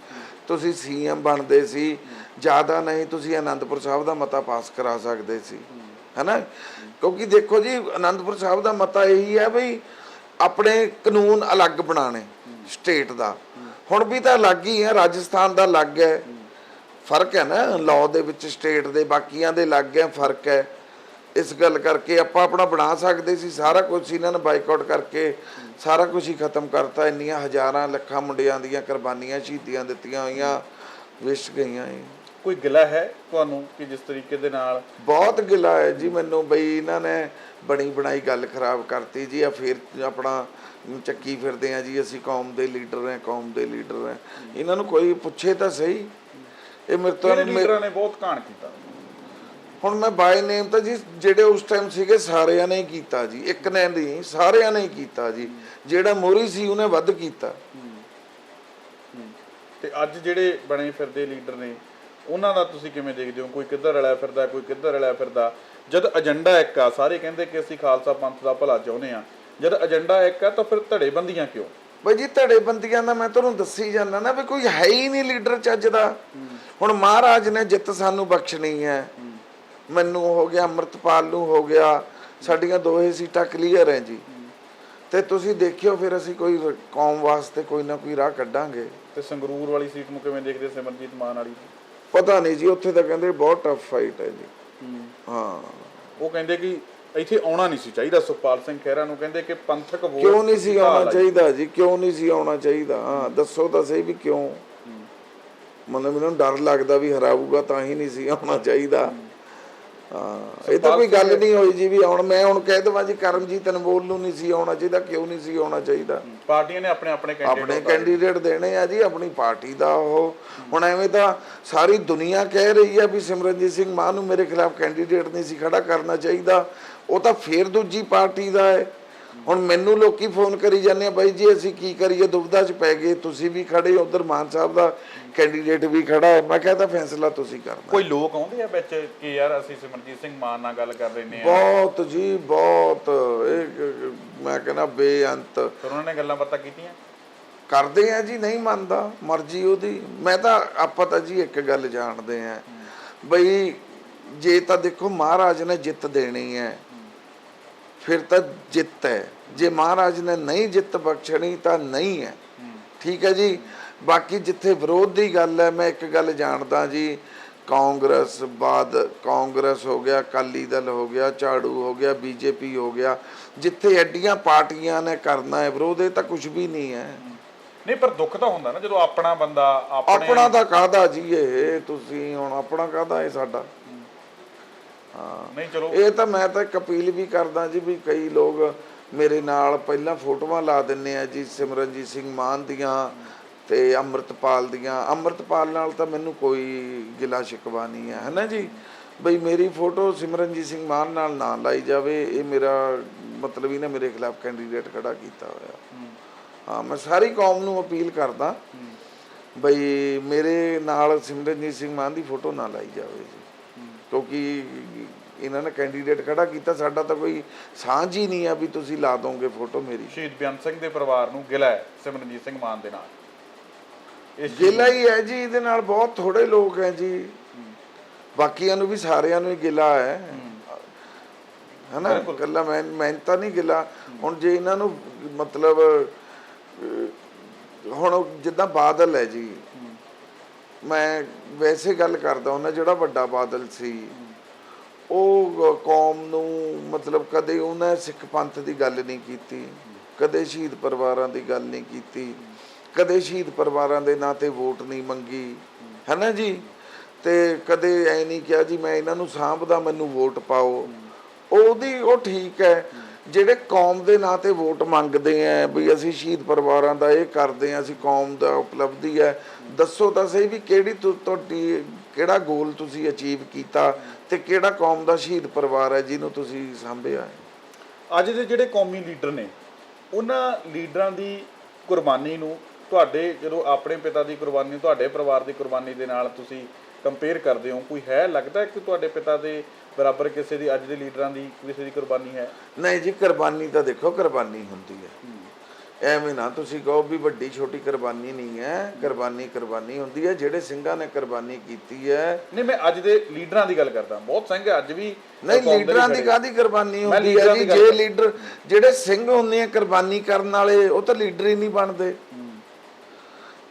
Speaker 2: ਤੁਸੀਂ ਸੀਐਮ ਬਣਦੇ ਸੀ, ਜ਼ਿਆਦਾ ਨਹੀਂ ਤੁਸੀਂ ਅਨੰਦਪੁਰ ਸਾਹਿਬ ਦਾ ਮਤਾ ਪਾਸ ਕਰਾ ਸਕਦੇ ਸੀ। ਹੈਨਾ? ਕਿਉਂਕਿ ਦੇਖੋ ਜੀ, ਅਨੰਦਪੁਰ ਸਾਹਿਬ ਦਾ ਮਤਾ ਇਹੀ ਹੈ ਵੀ ਆਪਣੇ ਕਾਨੂੰਨ ਅਲੱਗ ਬਣਾਣੇ ਸਟੇਟ ਦਾ। ਹੁਣ ਵੀ ਤਾਂ ਅਲੱਗ ਹੀ ਹੈ, ਰਾਜਸਥਾਨ ਦਾ ਅਲੱਗ ਹੈ। ਫ਼ਰਕ ਹੈ ਨਾ ਲਾਅ ਦੇ ਵਿੱਚ ਸਟੇਟ ਦੇ, ਬਾਕੀਆਂ ਦੇ ਅਲੱਗ ਹੈ, ਫ਼ਰਕ ਹੈ। ਇਸ ਗੱਲ ਕਰਕੇ ਆਪਾਂ ਆਪਣਾ ਬਣਾ ਸਕਦੇ ਸੀ, ਸਾਰਾ ਕੁਝ ਇਹਨਾਂ ਨੇ ਬਾਈਕਾਟ ਕਰਕੇ ਸਾਰਾ ਕੁਝ ਹੀ ਖਤਮ ਕਰਤਾ। ਇੰਨੀਆਂ ਹਜ਼ਾਰਾਂ, ਲੱਖਾਂ ਮੁੰਡਿਆਂ ਦੀਆਂ ਕੁਰਬਾਨੀਆਂ ਸ਼ਹੀਦੀਆਂ ਦਿੱਤੀਆਂ ਹੋਈਆਂ, ਵਿਸ਼ ਗਈਆਂ ਇਹ।
Speaker 1: ਕੋਈ ਗਿਲਾ ਹੈ ਤੁਹਾਨੂੰ ਕਿ ਜਿਸ ਤਰੀਕੇ ਦੇ ਨਾਲ?
Speaker 2: ਬਹੁਤ ਗਿਲਾ ਹੈ ਜੀ ਮੈਨੂੰ ਬਈ ਇਹਨਾਂ ਨੇ ਬਣੀ ਬਣਾਈ ਗੱਲ ਖਰਾਬ ਕਰਤੀ ਜੀ। ਆ ਫਿਰ ਆਪਣਾ ਚੱਕੀ ਫਿਰਦੇ ਆ ਜੀ। ਅਸੀਂ ਕੌਮ ਦੇ ਲੀਡਰ ਹਾਂ ਕੌਮ ਦੇ ਲੀਡਰ ਹਾਂ। ਇਹਨਾਂ ਨੂੰ ਕੋਈ ਪੁੱਛੇ ਤਾਂ ਸਹੀ। ਇਹ ਮੇਰੇ ਤੋਂ
Speaker 1: ਲੀਡਰਾਂ ਨੇ ਬਹੁਤ ਕਾਣ ਕੀਤਾ?
Speaker 2: ਹੁਣ ਮੈਂ ਬਾਈ ਨੇਮ ਤਾਂ ਜੀ ਜਿਹੜੇ ਉਸ ਟਾਈਮ ਸੀਗੇ ਸਾਰਿਆਂ ਨੇ ਕੀਤਾ ਜੀ। ਇੱਕ ਨੇ ਨਹੀਂ ਸਾਰਿਆਂ ਨੇ ਕੀਤਾ ਜੀ। ਜਿਹੜਾ ਮੋਰੀ ਸੀ ਉਹਨੇ ਵੱਧ ਕੀਤਾ।
Speaker 1: ਤੇ ਅੱਜ ਜਿਹੜੇ ਬਣੇ ਫਿਰਦੇ ਲੀਡਰ ਨੇ ਉਹਨਾਂ ਦਾ ਤੁਸੀਂ ਕਿਵੇਂ ਦੇਖਦੇ ਹੋ? ਕੋਈ ਕਿੱਧਰ ਰਲਿਆ ਫਿਰਦਾ ਕੋਈ ਕਿੱਧਰ ਰਲਿਆ ਫਿਰਦਾ? ਜਦ ਏਜੰਡਾ ਇੱਕ ਆ ਸਾਰੇ ਕਹਿੰਦੇ ਕਿ ਅਸੀਂ ਖਾਲਸਾ ਪੰਥ ਦਾ ਭਲਾ ਚਾਹੁੰਦੇ ਆ ਜਦ ਏਜੰਡਾ ਇੱਕ ਆ ਤਾਂ ਫਿਰ ਧੜੇਬੰਦੀਆਂ ਕਿਉਂ?
Speaker 2: ਬਈ ਜੀ ਧੜੇ ਬੰਦੀਆਂ ਦਾ ਮੈਂ ਤੁਹਾਨੂੰ ਦੱਸੀ ਜਾਂਦਾ ਨਾ ਵੀ ਕੋਈ ਹੈ ਹੀ ਨਹੀਂ ਲੀਡਰ ਚੱਜ ਦਾ। ਹੁਣ ਮਹਾਰਾਜ ਨੇ ਜਿੱਤ ਸਾਨੂੰ ਬਖਸ਼ਣੀ ਹੈ। ਮੈਨੂੰ ਹੋ ਗਿਆ ਅੰਮ੍ਰਿਤਪਾਲ ਨੂੰ ਹੋ ਗਿਆ। ਸਾਡੀਆਂ ਦੋਹੇ ਸੀਟਾਂ ਕਲੀਅਰ ਹੈ ਜੀ। ਤੇ ਤੁਸੀਂ ਦੇਖਿਓ ਫਿਰ ਅਸੀਂ ਕੋਈ ਕੌਮ ਵਾਸਤੇ ਕੋਈ ਨਾ ਕੋਈ ਰਾਹ ਕੱਢਾਂਗੇ।
Speaker 1: ਤੇ ਸੰਗਰੂਰ ਵਾਲੀ ਸੀਟ ਨੂੰ ਕਿਵੇਂ ਦੇਖਦੇ ਸਿਮਰਜੀਤ ਮਾਨ ਵਾਲੀ?
Speaker 2: ਪਤਾ ਨਹੀਂ ਜੀ ਉੱਥੇ ਤਾਂ ਕਹਿੰਦੇ ਬਹੁਤ ਟਫ ਫਾਈਟ ਹੈ ਜੀ। ਹਾਂ।
Speaker 1: ਉਹ ਕਹਿੰਦੇ ਕਿ ਇੱਥੇ ਆਉਣਾ ਨਹੀਂ ਸੀ ਚਾਹੀਦਾ ਸੁਖਪਾਲ ਸਿੰਘ ਖਹਿਰਾ ਨੂੰ ਕਹਿੰਦੇ ਕਿ ਪੰਥਕ ਵੋਟ
Speaker 2: ਕਿਉਂ ਨਹੀਂ ਸੀ ਆਉਣਾ। ਚਾਹੀਦਾ ਜੀ? ਕਿਉਂ ਨਹੀਂ ਸੀ ਆਉਣਾ ਚਾਹੀਦਾ? ਹਾਂ ਦੱਸੋ ਤਾਂ ਸਹੀ ਵੀ ਕਿਉਂ? ਮਤਲਬ ਮੈਨੂੰ ਡਰ ਲੱਗਦਾ ਵੀ ਹਰਾਊਗਾ ਤਾਂ ਹੀ ਨਹੀਂ ਸੀ ਆਉਣਾ ਚਾਹੀਦਾ। ਹਾਂ ਇਹ ਤਾਂ ਕੋਈ ਗੱਲ ਨਹੀਂ ਹੋਈ ਜੀ ਵੀ ਹੁਣ ਮੈਂ ਹੁਣ ਕਹਿ ਦਵਾਂ ਜੀ ਕਰਮਜੀਤ ਅਨਮੋਲ ਨੂੰ ਨਹੀਂ ਸੀ ਆਉਣਾ ਚਾਹੀਦਾ ਕਿਉਂ ਨਹੀਂ ਸੀ ਆਉਣਾ ਚਾਹੀਦਾ।
Speaker 1: ਪਾਰਟੀਆਂ ਨੇ ਆਪਣੇ ਆਪਣੇ
Speaker 2: ਆਪਣੇ
Speaker 1: ਕੈਂਡੀਡੇਟ
Speaker 2: ਕੈਂਡੀਡੇਟ ਦੇਣੇ ਆ ਜੀ ਆਪਣੀ ਪਾਰਟੀ ਦਾ ਉਹ। ਹੁਣ ਐਵੇਂ ਤਾਂ ਸਾਰੀ ਦੁਨੀਆ ਕਹਿ ਰਹੀ ਆ ਵੀ ਸਿਮਰਨਜੀਤ ਸਿੰਘ ਮਾਨ ਨੂੰ ਮੇਰੇ ਖਿਲਾਫ ਕੈਂਡੀਡੇਟ ਨਹੀਂ ਸੀ ਖੜਾ ਕਰਨਾ ਚਾਹੀਦਾ। ਉਹ ਤਾਂ ਫੇਰ ਦੂਜੀ ਪਾਰਟੀ ਦਾ ਹੈ। ਹੁਣ ਮੈਨੂੰ ਲੋਕੀ ਫੋਨ ਕਰੀ ਜਾਂਦੇ ਆ ਬਾਈ ਜੀ ਅਸੀਂ ਕੀ ਕਰੀਏ? ਦੁਬਿਧਾ 'ਚ ਪੈ ਗਏ ਤੁਸੀਂ ਵੀ ਖੜੇ ਉਧਰ ਮਾਨ ਸਾਹਿਬ ਦਾ ਕੈਂਡੀਡੇਟ ਵੀ ਖੜਾ ਹੈ। ਮੈਂ ਕਹਿੰਦਾ ਫੈਸਲਾ ਤੁਸੀਂ ਕਰਨਾ
Speaker 1: ਕੋਈ ਲੋਕ ਆਉਂਦੇ ਆ ਵਿੱਚ ਕਿ ਯਾਰ ਅਸੀਂ ਸਿਮਰਜੀਤ ਸਿੰਘ ਮਾਨ ਨਾਲ ਗੱਲ ਕਰ ਰਹੇ ਆ?
Speaker 2: ਬਹੁਤ ਜੀ ਬਹੁਤ। ਇਹ ਮੈਂ ਕਹਿੰਦਾ ਬੇਅੰਤ।
Speaker 1: ਉਹਨਾਂ ਨੇ ਗੱਲਾਂ ਬਾਤਾਂ ਕੀਤੀਆਂ?
Speaker 2: ਕਰਦੇ ਆ ਜੀ ਨਹੀਂ ਮੰਨਦਾ ਮਰਜ਼ੀ ਉਹਦੀ। ਮੈਂ ਤਾਂ ਆਪਾਂ ਤਾਂ ਜੀ ਇੱਕ ਗੱਲ ਜਾਣਦੇ ਆ। ਬਈ ਜੇ ਤਾਂ ਦੇਖੋ ਮਹਾਰਾਜ ਨੇ ਜਿੱਤ ਦੇਣੀ ਹੈ। ਫਿਰ ਤਾਂ ਜਿੱਤ ਹੈ ਜੇ ਮਹਾਰਾਜ ਨੇ ਨਹੀਂ ਜਿੱਤ ਬਖਸ਼ਣੀ ਤਾਂ ਨਹੀਂ ਹੈ ਠੀਕ ਹੈ ਜੀ ਬਾਕੀ ਜਿੱਥੇ ਵਿਰੋਧ ਦੀ ਗੱਲ ਹੈ ਮੈਂ ਇੱਕ ਗੱਲ ਜਾਣਦਾ ਜੀ ਕਾਂਗਰਸ ਬਾਦ ਕਾਂਗਰਸ ਹੋ ਗਿਆ ਅਕਾਲੀ ਦਲ ਹੋ ਗਿਆ ਝਾੜੂ ਹੋ ਗਿਆ ਬੀਜੇਪੀ ਹੋ ਗਿਆ ਜਿੱਥੇ ਐਡੀਆਂ ਪਾਰਟੀਆਂ ਨੇ ਕਰਨਾ ਹੈ ਵਿਰੋਧ ਇਹ ਤਾਂ ਕੁਝ ਵੀ ਨਹੀਂ ਹੈ
Speaker 1: ਨਹੀਂ ਪਰ ਦੁੱਖ ਤਾਂ ਹੁੰਦਾ ਨਾ ਜਦੋਂ ਆਪਣਾ ਬੰਦਾ ਆਪਣੇ
Speaker 2: ਆਪਣਾ ਤਾਂ ਕਾਹਦਾ ਜੀ ਇਹ ਤੁਸੀਂ ਹੁਣ ਆਪਣਾ ਕਾਹਦਾ ਇਹ ਸਾਡਾ
Speaker 1: ਨਹੀਂ ਚਲੋ।
Speaker 2: ਇਹ ਤਾਂ ਮੈਂ ਤਾਂ ਇੱਕ ਅਪੀਲ ਵੀ ਕਰਦਾ ਜੀ ਵੀ ਕਈ ਲੋਕ ਮੇਰੇ ਨਾਲ ਪਹਿਲਾਂ ਫੋਟੋਆਂ ਲਾ ਦਿੰਨੇ ਆ ਜੀ ਸਿਮਰਨਜੀਤ ਸਿੰਘ ਮਾਨ ਦੀਆਂ ਤੇ ਅੰਮ੍ਰਿਤਪਾਲ ਦੀਆਂ। ਅੰਮ੍ਰਿਤਪਾਲ ਨਾਲ ਤਾਂ ਮੈਨੂੰ ਕੋਈ ਗਿਲਾ ਸ਼ਿਕਵਾ ਨਹੀਂ ਹੈ ਹੈਨਾ ਜੀ? ਬਈ ਮੇਰੀ ਫੋਟੋ ਸਿਮਰਨਜੀਤ ਸਿੰਘ ਮਾਨ ਨਾਲ ਨਾ ਲਾਈ ਜਾਵੇ ਇਹ ਮੇਰਾ ਮਤਲਬ ਹੀ ਨਾ ਮੇਰੇ ਖਿਲਾਫ ਕੈਂਡੀਡੇਟ ਖੜਾ ਕੀਤਾ ਹੋਇਆ। ਹਾਂ ਮੈਂ ਸਾਰੀ ਕੌਮ ਨੂੰ ਅਪੀਲ ਕਰਦਾ ਬਈ ਮੇਰੇ ਨਾਲ ਸਿਮਰਨਜੀਤ ਸਿੰਘ ਮਾਨ ਦੀ ਫੋਟੋ ਨਾ ਲਾਈ ਜਾਵੇ ਜੀ। ਕਿਉਂਕਿ ਇਹਨਾਂ ਨੇ ਕੈਂਡੀਡੇਟ ਖੜਾ ਕੀਤਾ ਸਾਡਾ ਤਾਂ ਕੋਈ ਸਾਂਝ ਹੀ ਨਹੀਂ ਆ ਵੀ ਤੁਸੀਂ ਲਾ ਦੋਗੇ ਫੋਟੋ ਮੇਰੀ।
Speaker 1: ਸ਼ਹੀਦ ਬਿਆਨ ਸਿੰਘ ਦੇ ਪਰਿਵਾਰ ਨੂੰ ਗਿਲਾ ਹੈ ਸਿਮਰਨਜੀਤ ਸਿੰਘ ਮਾਨ ਦੇ ਨਾਲ। ਇਸ
Speaker 2: ਗਿਲਾ ਹੀ ਹੈ ਜੀ ਇਹਦੇ ਨਾਲ ਬਹੁਤ ਥੋੜੇ ਲੋਕ ਹੈ ਜੀ। ਬਾਕੀਆਂ ਨੂੰ ਵੀ ਸਾਰਿਆਂ ਨੂੰ ਹੀ ਗਿਲਾ ਹੈ। ਹਨਾ ਕੱਲਾ ਮੈਂ ਮੈਂ ਤਾਂ ਨਹੀਂ ਗਿਲਾ। ਹੁਣ ਜੇ ਇਹਨਾਂ ਨੂੰ ਮਤਲਬ ਹੁਣ ਜਿੱਦਾਂ ਬਾਦਲ ਹੈ ਜੀ। ਮੈਂ ਵੈਸੇ ਗੱਲ ਕਰਦਾ ਉਹਨਾਂ ਜਿਹੜਾ ਵੱਡਾ ਬਾਦਲ ਸੀ ਉਹ ਕੌਮ ਨੂੰ ਮਤਲਬ ਕਦੇ ਉਹਨਾਂ ਸਿੱਖ ਪੰਥ ਦੀ ਗੱਲ ਨਹੀਂ ਕੀਤੀ, ਕਦੇ ਸ਼ਹੀਦ ਪਰਿਵਾਰਾਂ ਦੀ ਗੱਲ ਨਹੀਂ ਕੀਤੀ, ਕਦੇ ਸ਼ਹੀਦ ਪਰਿਵਾਰਾਂ ਦੇ ਨਾਂ ਤੇ ਵੋਟ ਨਹੀਂ ਮੰਗੀ, ਹੈਨਾ ਜੀ? ਤੇ ਕਦੇ ਐ ਨਹੀਂ ਕਿਹਾ ਜੀ, ਮੈਂ ਇਹਨਾਂ ਨੂੰ ਸਾਂਭਦਾ, ਮੈਨੂੰ ਵੋਟ ਪਾਓ। ਉਹਦੀ, ਉਹ ਠੀਕ ਹੈ। ਜਿਹੜੇ ਕੌਮ ਦੇ ਨਾਂ ਤੇ ਵੋਟ ਮੰਗਦੇ ਆ ਵੀ ਅਸੀਂ ਸ਼ਹੀਦ ਪਰਿਵਾਰਾਂ ਦਾ ਇਹ ਕਰਦੇ ਆ, ਅਸੀਂ ਕੌਮ ਦਾ ਉਪਲਬਧੀ ਹੈ ਦੱਸੋ ਤਾਂ ਸਹੀ ਵੀ ਕਿਹੜੀ ਤੁ- ਤੁਹਾਡੀ, ਕਿਹੜਾ ਗੋਲ ਤੁਸੀਂ ਅਚੀਵ ਕੀਤਾ ਤੇ ਕਿਹੜਾ ਕੌਮ ਦਾ ਸ਼ਹੀਦ ਪਰਿਵਾਰ ਹੈ ਜਿਹਨੂੰ ਤੁਸੀਂ ਸਾਂਭਿਆ ਹੈ
Speaker 1: ਅੱਜ ਦੇ ਜਿਹੜੇ ਕੌਮੀ ਲੀਡਰ ਨੇ ਉਹਨਾਂ ਲੀਡਰਾਂ ਦੀ ਕੁਰਬਾਨੀ ਨੂੰ ਤੁਹਾਡੇ ਜਦੋਂ ਆਪਣੇ ਪਿਤਾ ਦੀ ਕੁਰਬਾਨੀ ਤੁਹਾਡੇ ਪਰਿਵਾਰ ਦੀ ਕੁਰਬਾਨੀ ਦੇ ਨਾਲ ਤੁਸੀਂ ਕੰਪੇਅਰ ਕਰਦੇ ਹੋ ਕੋਈ ਹੈ ਲੱਗਦਾ ਹੈ ਕਿ ਤੁਹਾਡੇ ਪਿਤਾ ਦੇ ਬਰਾਬਰ ਕਿਸੇ ਦੀ ਅੱਜ ਦੇ ਲੀਡਰਾਂ ਦੀ ਕਿਸੇ ਦੀ ਕੁਰਬਾਨੀ ਹੈ?
Speaker 2: ਨਹੀਂ ਜੀ ਕੁਰਬਾਨੀ ਤਾਂ ਦੇਖੋ ਕੁਰਬਾਨੀ ਹੁੰਦੀ ਹੈ। ਐਵੇਂ ਨਾ ਤੁਸੀਂ ਕਹੋ ਵੀ ਵੱਡੀ ਛੋਟੀ ਕੁਰਬਾਨੀ ਨਹੀਂ ਹੈ ਕੁਰਬਾਨੀ ਕੁਰਬਾਨੀ ਹੁੰਦੀ ਹੈ ਜਿਹੜੇ ਸਿੰਘਾਂ ਨੇ ਕੁਰਬਾਨੀ ਕੀਤੀ ਹੈ।
Speaker 1: ਨਹੀਂ ਮੈਂ ਅੱਜ ਦੇ ਲੀਡਰਾਂ ਦੀ ਗੱਲ ਕਰਦਾ। ਬਹੁਤ ਸਿੰਘ ਅੱਜ ਵੀ
Speaker 2: ਨਹੀਂ ਲੀਡਰਾਂ ਦੀ। ਕਾਦੀ ਕੁਰਬਾਨੀ ਹੁੰਦੀ ਹੈ ਜੀ? ਜੇ ਲੀਡਰ ਜਿਹੜੇ ਸਿੰਘ ਹੁੰਦੇ ਆ ਕੁਰਬਾਨੀ ਕਰਨ ਵਾਲੇ ਉਹ ਤਾਂ ਲੀਡਰ ਹੀ ਨਹੀਂ ਬਣਦੇ।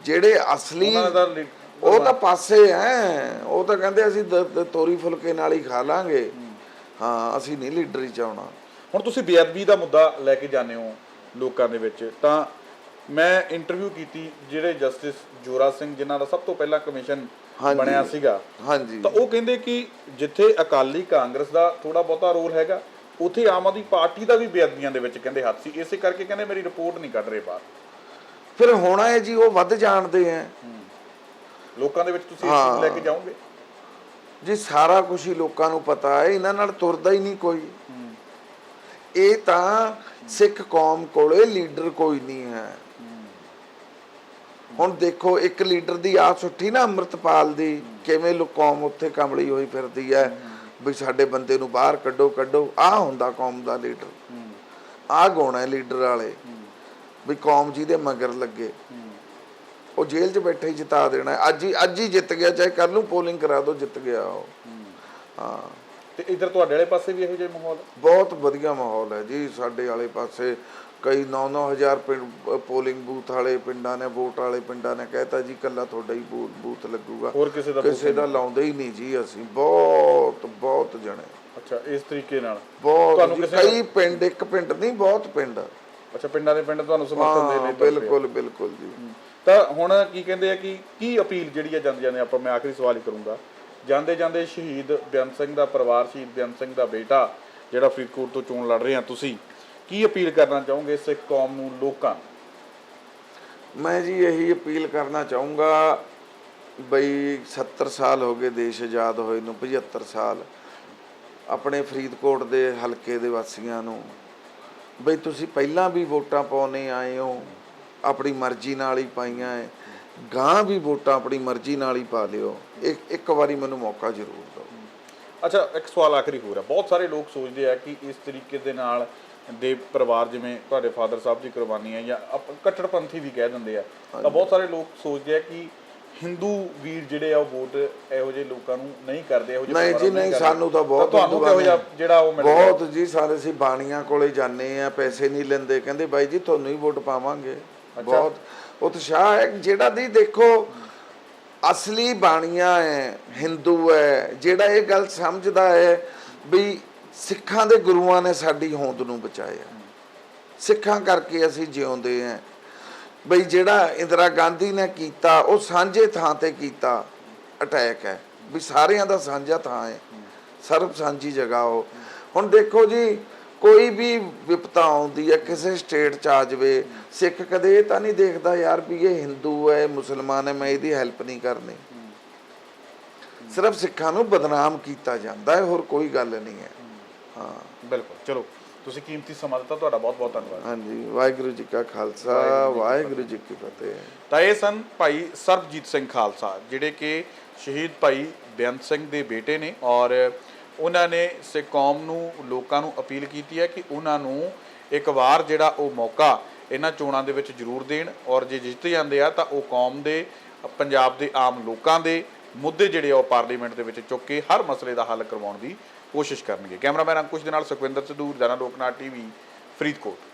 Speaker 2: ਜਿਹੜੇ ਅਸਲੀ ਉਹ ਤਾਂ ਪਾਸੇ ਐ ਉਹ ਤਾਂ ਕਹਿੰਦੇ ਅਸੀਂ ਤੋਰੀ ਫੁਲਕੇ ਨਾਲ ਹੀ ਖਾ ਲਾਂਗੇ। ਹਾਂ ਅਸੀਂ ਨਹੀਂ ਲੀਡਰ ਹੀ ਚਾਹਣਾ।
Speaker 1: ਹੁਣ ਤੁਸੀਂ ਬੇਅਦਬੀ ਦਾ ਮੁੱਦਾ ਲੈ ਕੇ ਜਾਂਦੇ ਹੋ। ਲੋਕਾਂ ਦੇ ਵਿੱਚ ਤਾਂ ਮੈਂ ਇੰਟਰਵਿਊ ਕੀਤੀ ਜਿਹੜੇ ਜਸਟਿਸ ਜੋਰਾ ਸਿੰਘ ਜਿਨ੍ਹਾਂ ਦਾ ਸਭ ਤੋਂ ਪਹਿਲਾਂ ਕਮਿਸ਼ਨ। ਬਣਿਆ ਸੀਗਾ।
Speaker 2: ਹਾਂਜੀ।
Speaker 1: ਤਾਂ ਉਹ ਕਹਿੰਦੇ ਕਿ ਜਿੱਥੇ ਅਕਾਲੀ ਕਾਂਗਰਸ ਦਾ ਥੋੜਾ ਬਹੁਤਾ ਰੋਲ ਹੈਗਾ ਉੱਥੇ ਆਮ ਆਦਮੀ ਪਾਰਟੀ ਦਾ ਵੀ ਬੇਅਦਬੀਆਂ ਦੇ ਵਿੱਚ ਕਹਿੰਦੇ ਹੱਥ ਸੀ। ਇਸੇ ਕਰਕੇ ਕਹਿੰਦੇ ਮੇਰੀ ਰਿਪੋਰਟ ਨਹੀਂ ਕੱਢ ਰਹੇ ਬਾਹਰ।
Speaker 2: ਫਿਰ ਹੋਣਾ ਹੈ ਜੀ ਉਹ ਵੱਧ ਜਾਣਦੇ ਆ
Speaker 1: ਲੋਕਾਂ ਦੇ ਵਿੱਚ ਤੁਸੀਂ ਇਸ ਲੈ ਕੇ ਜਾਓਗੇ?
Speaker 2: ਜੀ ਸਾਰਾ ਕੁਝ ਹੀ ਲੋਕਾਂ ਨੂੰ ਪਤਾ ਹੈ। ਇਹਨਾਂ ਨਾਲ ਤੁਰਦਾ ਹੀ ਨਹੀਂ ਕੋਈ। ਇਹ ਤਾਂ ਸਿੱਖ ਕੌਮ ਕੋਲੇ ਲੀਡਰ ਕੋਈ ਨਹੀਂ ਹੈ। ਹੁਣ ਦੇਖੋ, ਇੱਕ ਲੀਡਰ ਦੀ ਆਸ ਉੱਠੀ ਨਾ ਅੰਮ੍ਰਿਤਪਾਲ ਦੀ, ਕਿਵੇਂ ਲੋ, ਕੌਮ ਉੱਥੇ ਕਮਲੀ ਹੋਈ ਫਿਰਦੀ ਹੈ, ਵੀ ਸਾਡੇ ਬੰਦੇ ਨੂੰ ਬਾਹਰ ਕੱਢੋ ਕੱਢੋ। ਆ ਹੁੰਦਾ ਕੌਮ ਦਾ ਲੀਡਰ। ਆ ਗੁਣ ਲੀਡਰ ਵਾਲੇ, ਵੀ ਕੌਮ ਜੀ ਦੇ ਮਗਰ ਲੱਗੇ। ਉਹ ਜੇਲ੍ਹ 'ਚ ਬੈਠੇ ਹੀ ਜਿਤਾ ਦੇਣਾ। ਅੱਜ ਹੀ ਅੱਜ ਹੀ ਜਿੱਤ ਗਿਆ, ਚਾਹੇ ਕੱਲ ਨੂੰ ਪੋਲਿੰਗ ਕਰਾ ਦਿਓ, ਜਿੱਤ ਗਿਆ ਉਹ। ਹਾਂ।
Speaker 1: ਤੇ ਇਧਰ ਤੁਹਾਡੇ ਵਾਲੇ ਪਾਸੇ ਵੀ ਇਹੋ ਜਿਹਾ ਮਾਹੌਲ
Speaker 2: ਬਹੁਤ ਵਧੀਆ ਮਾਹੌਲ ਹੈ ਜੀ ਸਾਡੇ ਵਾਲੇ ਪਾਸੇ ਕਈ 9-9000 ਪਿੰਡ ਪੋਲਿੰਗ ਬੂਥ ਵਾਲੇ ਪਿੰਡਾਂ ਨੇ ਵੋਟ ਵਾਲੇ ਪਿੰਡਾਂ ਨੇ ਕਹਿਤਾ ਜੀ ਕੱਲਾ ਤੁਹਾਡਾ ਹੀ ਬੂਥ ਲੱਗੂਗਾ।
Speaker 1: ਹੋਰ ਕਿਸੇ ਦਾ
Speaker 2: ਕਿਸੇ ਦਾ ਲਾਉਂਦੇ ਹੀ ਨਹੀਂ ਜੀ ਅਸੀਂ ਬਹੁਤ ਬਹੁਤ ਜਣੇ।
Speaker 1: ਅੱਛਾ ਇਸ ਤਰੀਕੇ ਨਾਲ?
Speaker 2: ਬਹੁਤ ਕਈ ਪਿੰਡ ਇੱਕ ਪਿੰਡ ਨਹੀਂ ਬਹੁਤ ਪਿੰਡ।
Speaker 1: ਅੱਛਾ ਪਿੰਡਾਂ ਦੇ ਪਿੰਡ ਤੁਹਾਨੂੰ ਸਮਰਥਨ ਦੇ ਪਏ।
Speaker 2: ਬਿਲਕੁਲ ਬਿਲਕੁਲ ਜੀ।
Speaker 1: ਤਾਂ ਹੁਣ ਕੀ ਕਹਿੰਦੇ ਆ ਕਿ ਕੀ ਅਪੀਲ ਜਿਹੜੀ ਆ ਜਾਂਦੇ ਜਾਂਦੇ ਆਪਾਂ ਮੈਂ ਆਖਰੀ ਸਵਾਲ ਹੀ ਕਰੂੰਗਾ। ਜਾਂਦੇ ਜਾਂਦੇ ਸ਼ਹੀਦ ਬੇਅੰਤ ਸਿੰਘ ਦਾ ਪਰਿਵਾਰ, ਸ਼ਹੀਦ ਬੇਅੰਤ ਸਿੰਘ ਦਾ ਬੇਟਾ, ਜਿਹੜਾ ਫਰੀਦਕੋਟ ਤੋਂ ਚੋਣ ਲੜ ਰਹੇ ਆ ਤੁਸੀਂ, ਕੀ ਅਪੀਲ ਕਰਨਾ ਚਾਹੋਗੇ ਸਿੱਖ ਕੌਮ ਨੂੰ, ਲੋਕਾਂ
Speaker 2: ਮੈਂ ਜੀ ਇਹੀ ਅਪੀਲ ਕਰਨਾ ਚਾਹੂੰਗਾ ਬਈ 70 ਸਾਲ ਹੋ ਗਏ ਦੇਸ਼ ਆਜ਼ਾਦ ਹੋਏ ਨੂੰ 75 ਸਾਲ ਆਪਣੇ ਫਰੀਦਕੋਟ ਦੇ ਹਲਕੇ ਦੇ ਵਾਸੀਆਂ ਨੂੰ, ਬਈ ਤੁਸੀਂ ਪਹਿਲਾਂ ਵੀ ਵੋਟਾਂ ਪਾਉਣੇ ਆਏ ਹੋ, ਆਪਣੀ ਮਰਜ਼ੀ ਨਾਲ ਹੀ ਪਾਈਆਂ ਐ। ਗਾਂ ਵੀ ਵੋਟਾਂ ਆਪਣੀ ਮਰਜ਼ੀ ਨਾਲ ਹੀ ਪਾ ਲਿਓ। ਇੱਕ ਇੱਕ ਵਾਰੀ ਮੈਨੂੰ ਮੌਕਾ ਜ਼ਰੂਰ ਦਿਓ।
Speaker 1: ਅੱਛਾ ਇੱਕ ਸਵਾਲ ਆਖਰੀ ਹੋਰ ਹੈ ਬਹੁਤ ਸਾਰੇ ਲੋਕ ਸੋਚਦੇ ਆ ਕਿ ਇਸ ਤਰੀਕੇ ਦੇ ਨਾਲ ਦੇ ਪਰਿਵਾਰ ਜਿਵੇਂ ਤੁਹਾਡੇ ਫਾਦਰ ਸਾਹਿਬ ਦੀ ਕੁਰਬਾਨੀ ਹੈ ਜਾਂ ਆਪ- ਕੱਟੜਪੰਥੀ ਵੀ ਕਹਿ ਦਿੰਦੇ ਆ। ਤਾਂ ਬਹੁਤ ਸਾਰੇ ਲੋਕ ਸੋਚਦੇ ਆ ਕਿ ਹਿੰਦੂ ਵੀਰ ਜਿਹੜੇ ਆ ਉਹ ਵੋਟ ਇਹੋ ਜਿਹੇ ਲੋਕਾਂ ਨੂੰ ਨਹੀਂ ਕਰਦੇ ਇਹੋ ਜਿਹੇ
Speaker 2: ਨਹੀਂ ਜੀ
Speaker 1: ਪਰਿਵਾਰਾਂ ਨੂੰ
Speaker 2: ਨਹੀਂ
Speaker 1: ਕਰਦੇ।
Speaker 2: ਸਾਨੂੰ ਤਾਂ ਬਹੁਤ
Speaker 1: ਤੁਹਾਨੂੰ
Speaker 2: ਹਿੰਦੂਆਂ
Speaker 1: ਕਿਹੋ ਜਿਹਾ
Speaker 2: ਨੇ-
Speaker 1: ਜਿਹੜਾ ਉਹ ਮਿਲ?
Speaker 2: ਬਹੁਤ ਜੀ ਸਾਰੇ ਅਸੀਂ ਬਾਣੀਆਂ ਕੋਲੇ ਜਾਂਦੇ ਆ ਪੈਸੇ ਨਹੀਂ ਲੈਂਦੇ। ਕਹਿੰਦੇ ਬਾਈ ਜੀ ਤੁਹਾਨੂੰ ਹੀ ਵੋਟ ਪਾਵਾਂਗੇ। ਬਹੁਤ ਉਤਸ਼ਾਹ ਹੈ, ਜਿਹੜਾ ਦੀ ਦੇਖੋ, ਅਸਲੀ ਬਾਣੀਆਂ ਹੈ ਹਿੰਦੂ ਹੈ, ਜਿਹੜਾ ਇਹ ਗੱਲ ਸਮਝਦਾ ਹੈ ਵੀ ਸਿੱਖਾਂ ਦੇ ਗੁਰੂਆਂ ਨੇ ਸਾਡੀ ਹੋਂਦ ਨੂੰ ਬਚਾਇਆ। ਸਿੱਖਾਂ ਕਰਕੇ ਅਸੀਂ ਜਿਉਂਦੇ ਆਂ ਬਈ ਜਿਹੜਾ ਇੰਦਰਾ ਗਾਂਧੀ ਨੇ ਕੀਤਾ, ਉਹ ਸਾਂਝੇ ਥਾਂ ਤੇ ਕੀਤਾ ਅਟੈਕ ਹੈ। ਵੀ ਸਾਰਿਆਂ ਦਾ ਸਾਂਝਾ ਥਾਂ ਹੈ। ਸਰਬ ਸਾਂਝੀ ਜਗ੍ਹਾ ਉਹ। ਹੁਣ ਦੇਖੋ ਜੀ ਕੋਈ ਵੀ ਵਿਪਤਾ ਆਉਂਦੀ ਹੈ ਕਿਸੇ ਸਟੇਟ ਚ ਆ ਜਾਵੇ ਸਿੱਖ ਕਦੇ ਇਹ ਤਾਂ ਨਹੀਂ ਦੇਖਦਾ ਯਾਰ ਵੀ ਇਹ ਹਿੰਦੂ ਹੈ ਮੁਸਲਮਾਨ ਹੈ ਮੈਂ ਇਹਦੀ ਹੈਲਪ ਨਹੀਂ ਕਰਨੀ। ਸਿਰਫ ਸਿੱਖਾਂ ਨੂੰ ਬਦਨਾਮ ਕੀਤਾ ਜਾਂਦਾ ਹੈ ਹੋਰ ਕੋਈ ਗੱਲ ਨਹੀਂ ਹੈ। ਹਾਂ।
Speaker 1: ਬਿਲਕੁਲ। ਚਲੋ ਤੁਸੀਂ ਕੀਮਤੀ ਸਮਾਂ ਦਿੱਤਾ ਤੁਹਾਡਾ ਬਹੁਤ ਬਹੁਤ ਧੰਨਵਾਦ।
Speaker 2: ਹਾਂਜੀ ਵਾਹਿਗੁਰੂ ਜੀ ਕਾ ਖਾਲਸਾ ਵਾਹਿਗੁਰੂ ਜੀ ਕੀ ਫਤਿਹ।
Speaker 1: ਤਾਂ ਇਹ ਸਨ ਭਾਈ ਸਰਬਜੀਤ ਸਿੰਘ ਖਾਲਸਾ ਜਿਹੜੇ ਕਿ ਸ਼ਹੀਦ ਭਾਈ ਬੇਅੰਤ ਸਿੰਘ ਦੇ ਬੇਟੇ ਨੇ ਔਰ ਉਹਨਾਂ ਨੇ ਸਿੱਖ ਕੌਮ ਨੂੰ, ਲੋਕਾਂ ਨੂੰ ਅਪੀਲ ਕੀਤੀ ਹੈ ਕਿ ਉਹਨਾਂ ਨੂੰ ਇੱਕ ਵਾਰ ਜਿਹੜਾ ਉਹ ਮੌਕਾ ਇਹਨਾਂ ਚੋਣਾਂ ਦੇ ਵਿੱਚ ਜ਼ਰੂਰ ਦੇਣ ਔਰ ਜੇ ਜਿੱਤ ਜਾਂਦੇ ਆ ਤਾਂ ਉਹ ਕੌਮ ਦੇ, ਪੰਜਾਬ ਦੇ ਆਮ ਲੋਕਾਂ ਦੇ ਮੁੱਦੇ ਜਿਹੜੇ ਆ ਉਹ ਪਾਰਲੀਮੈਂਟ ਦੇ ਵਿੱਚ ਚੁੱਕ ਕੇ ਹਰ ਮਸਲੇ ਦਾ ਹੱਲ ਕਰਵਾਉਣ ਦੀ ਕੋਸ਼ਿਸ਼ ਕਰਨਗੇ। ਕੈਮਰਾਮੈਨ ਅੰਕੁਸ਼ ਦੇ ਨਾਲ ਸੁਖਵਿੰਦਰ ਸਿੱਧੂ ਜਨਾ ਲੋਕਨਾਥ ਟੀਵੀ, ਫਰੀਦਕੋਟ।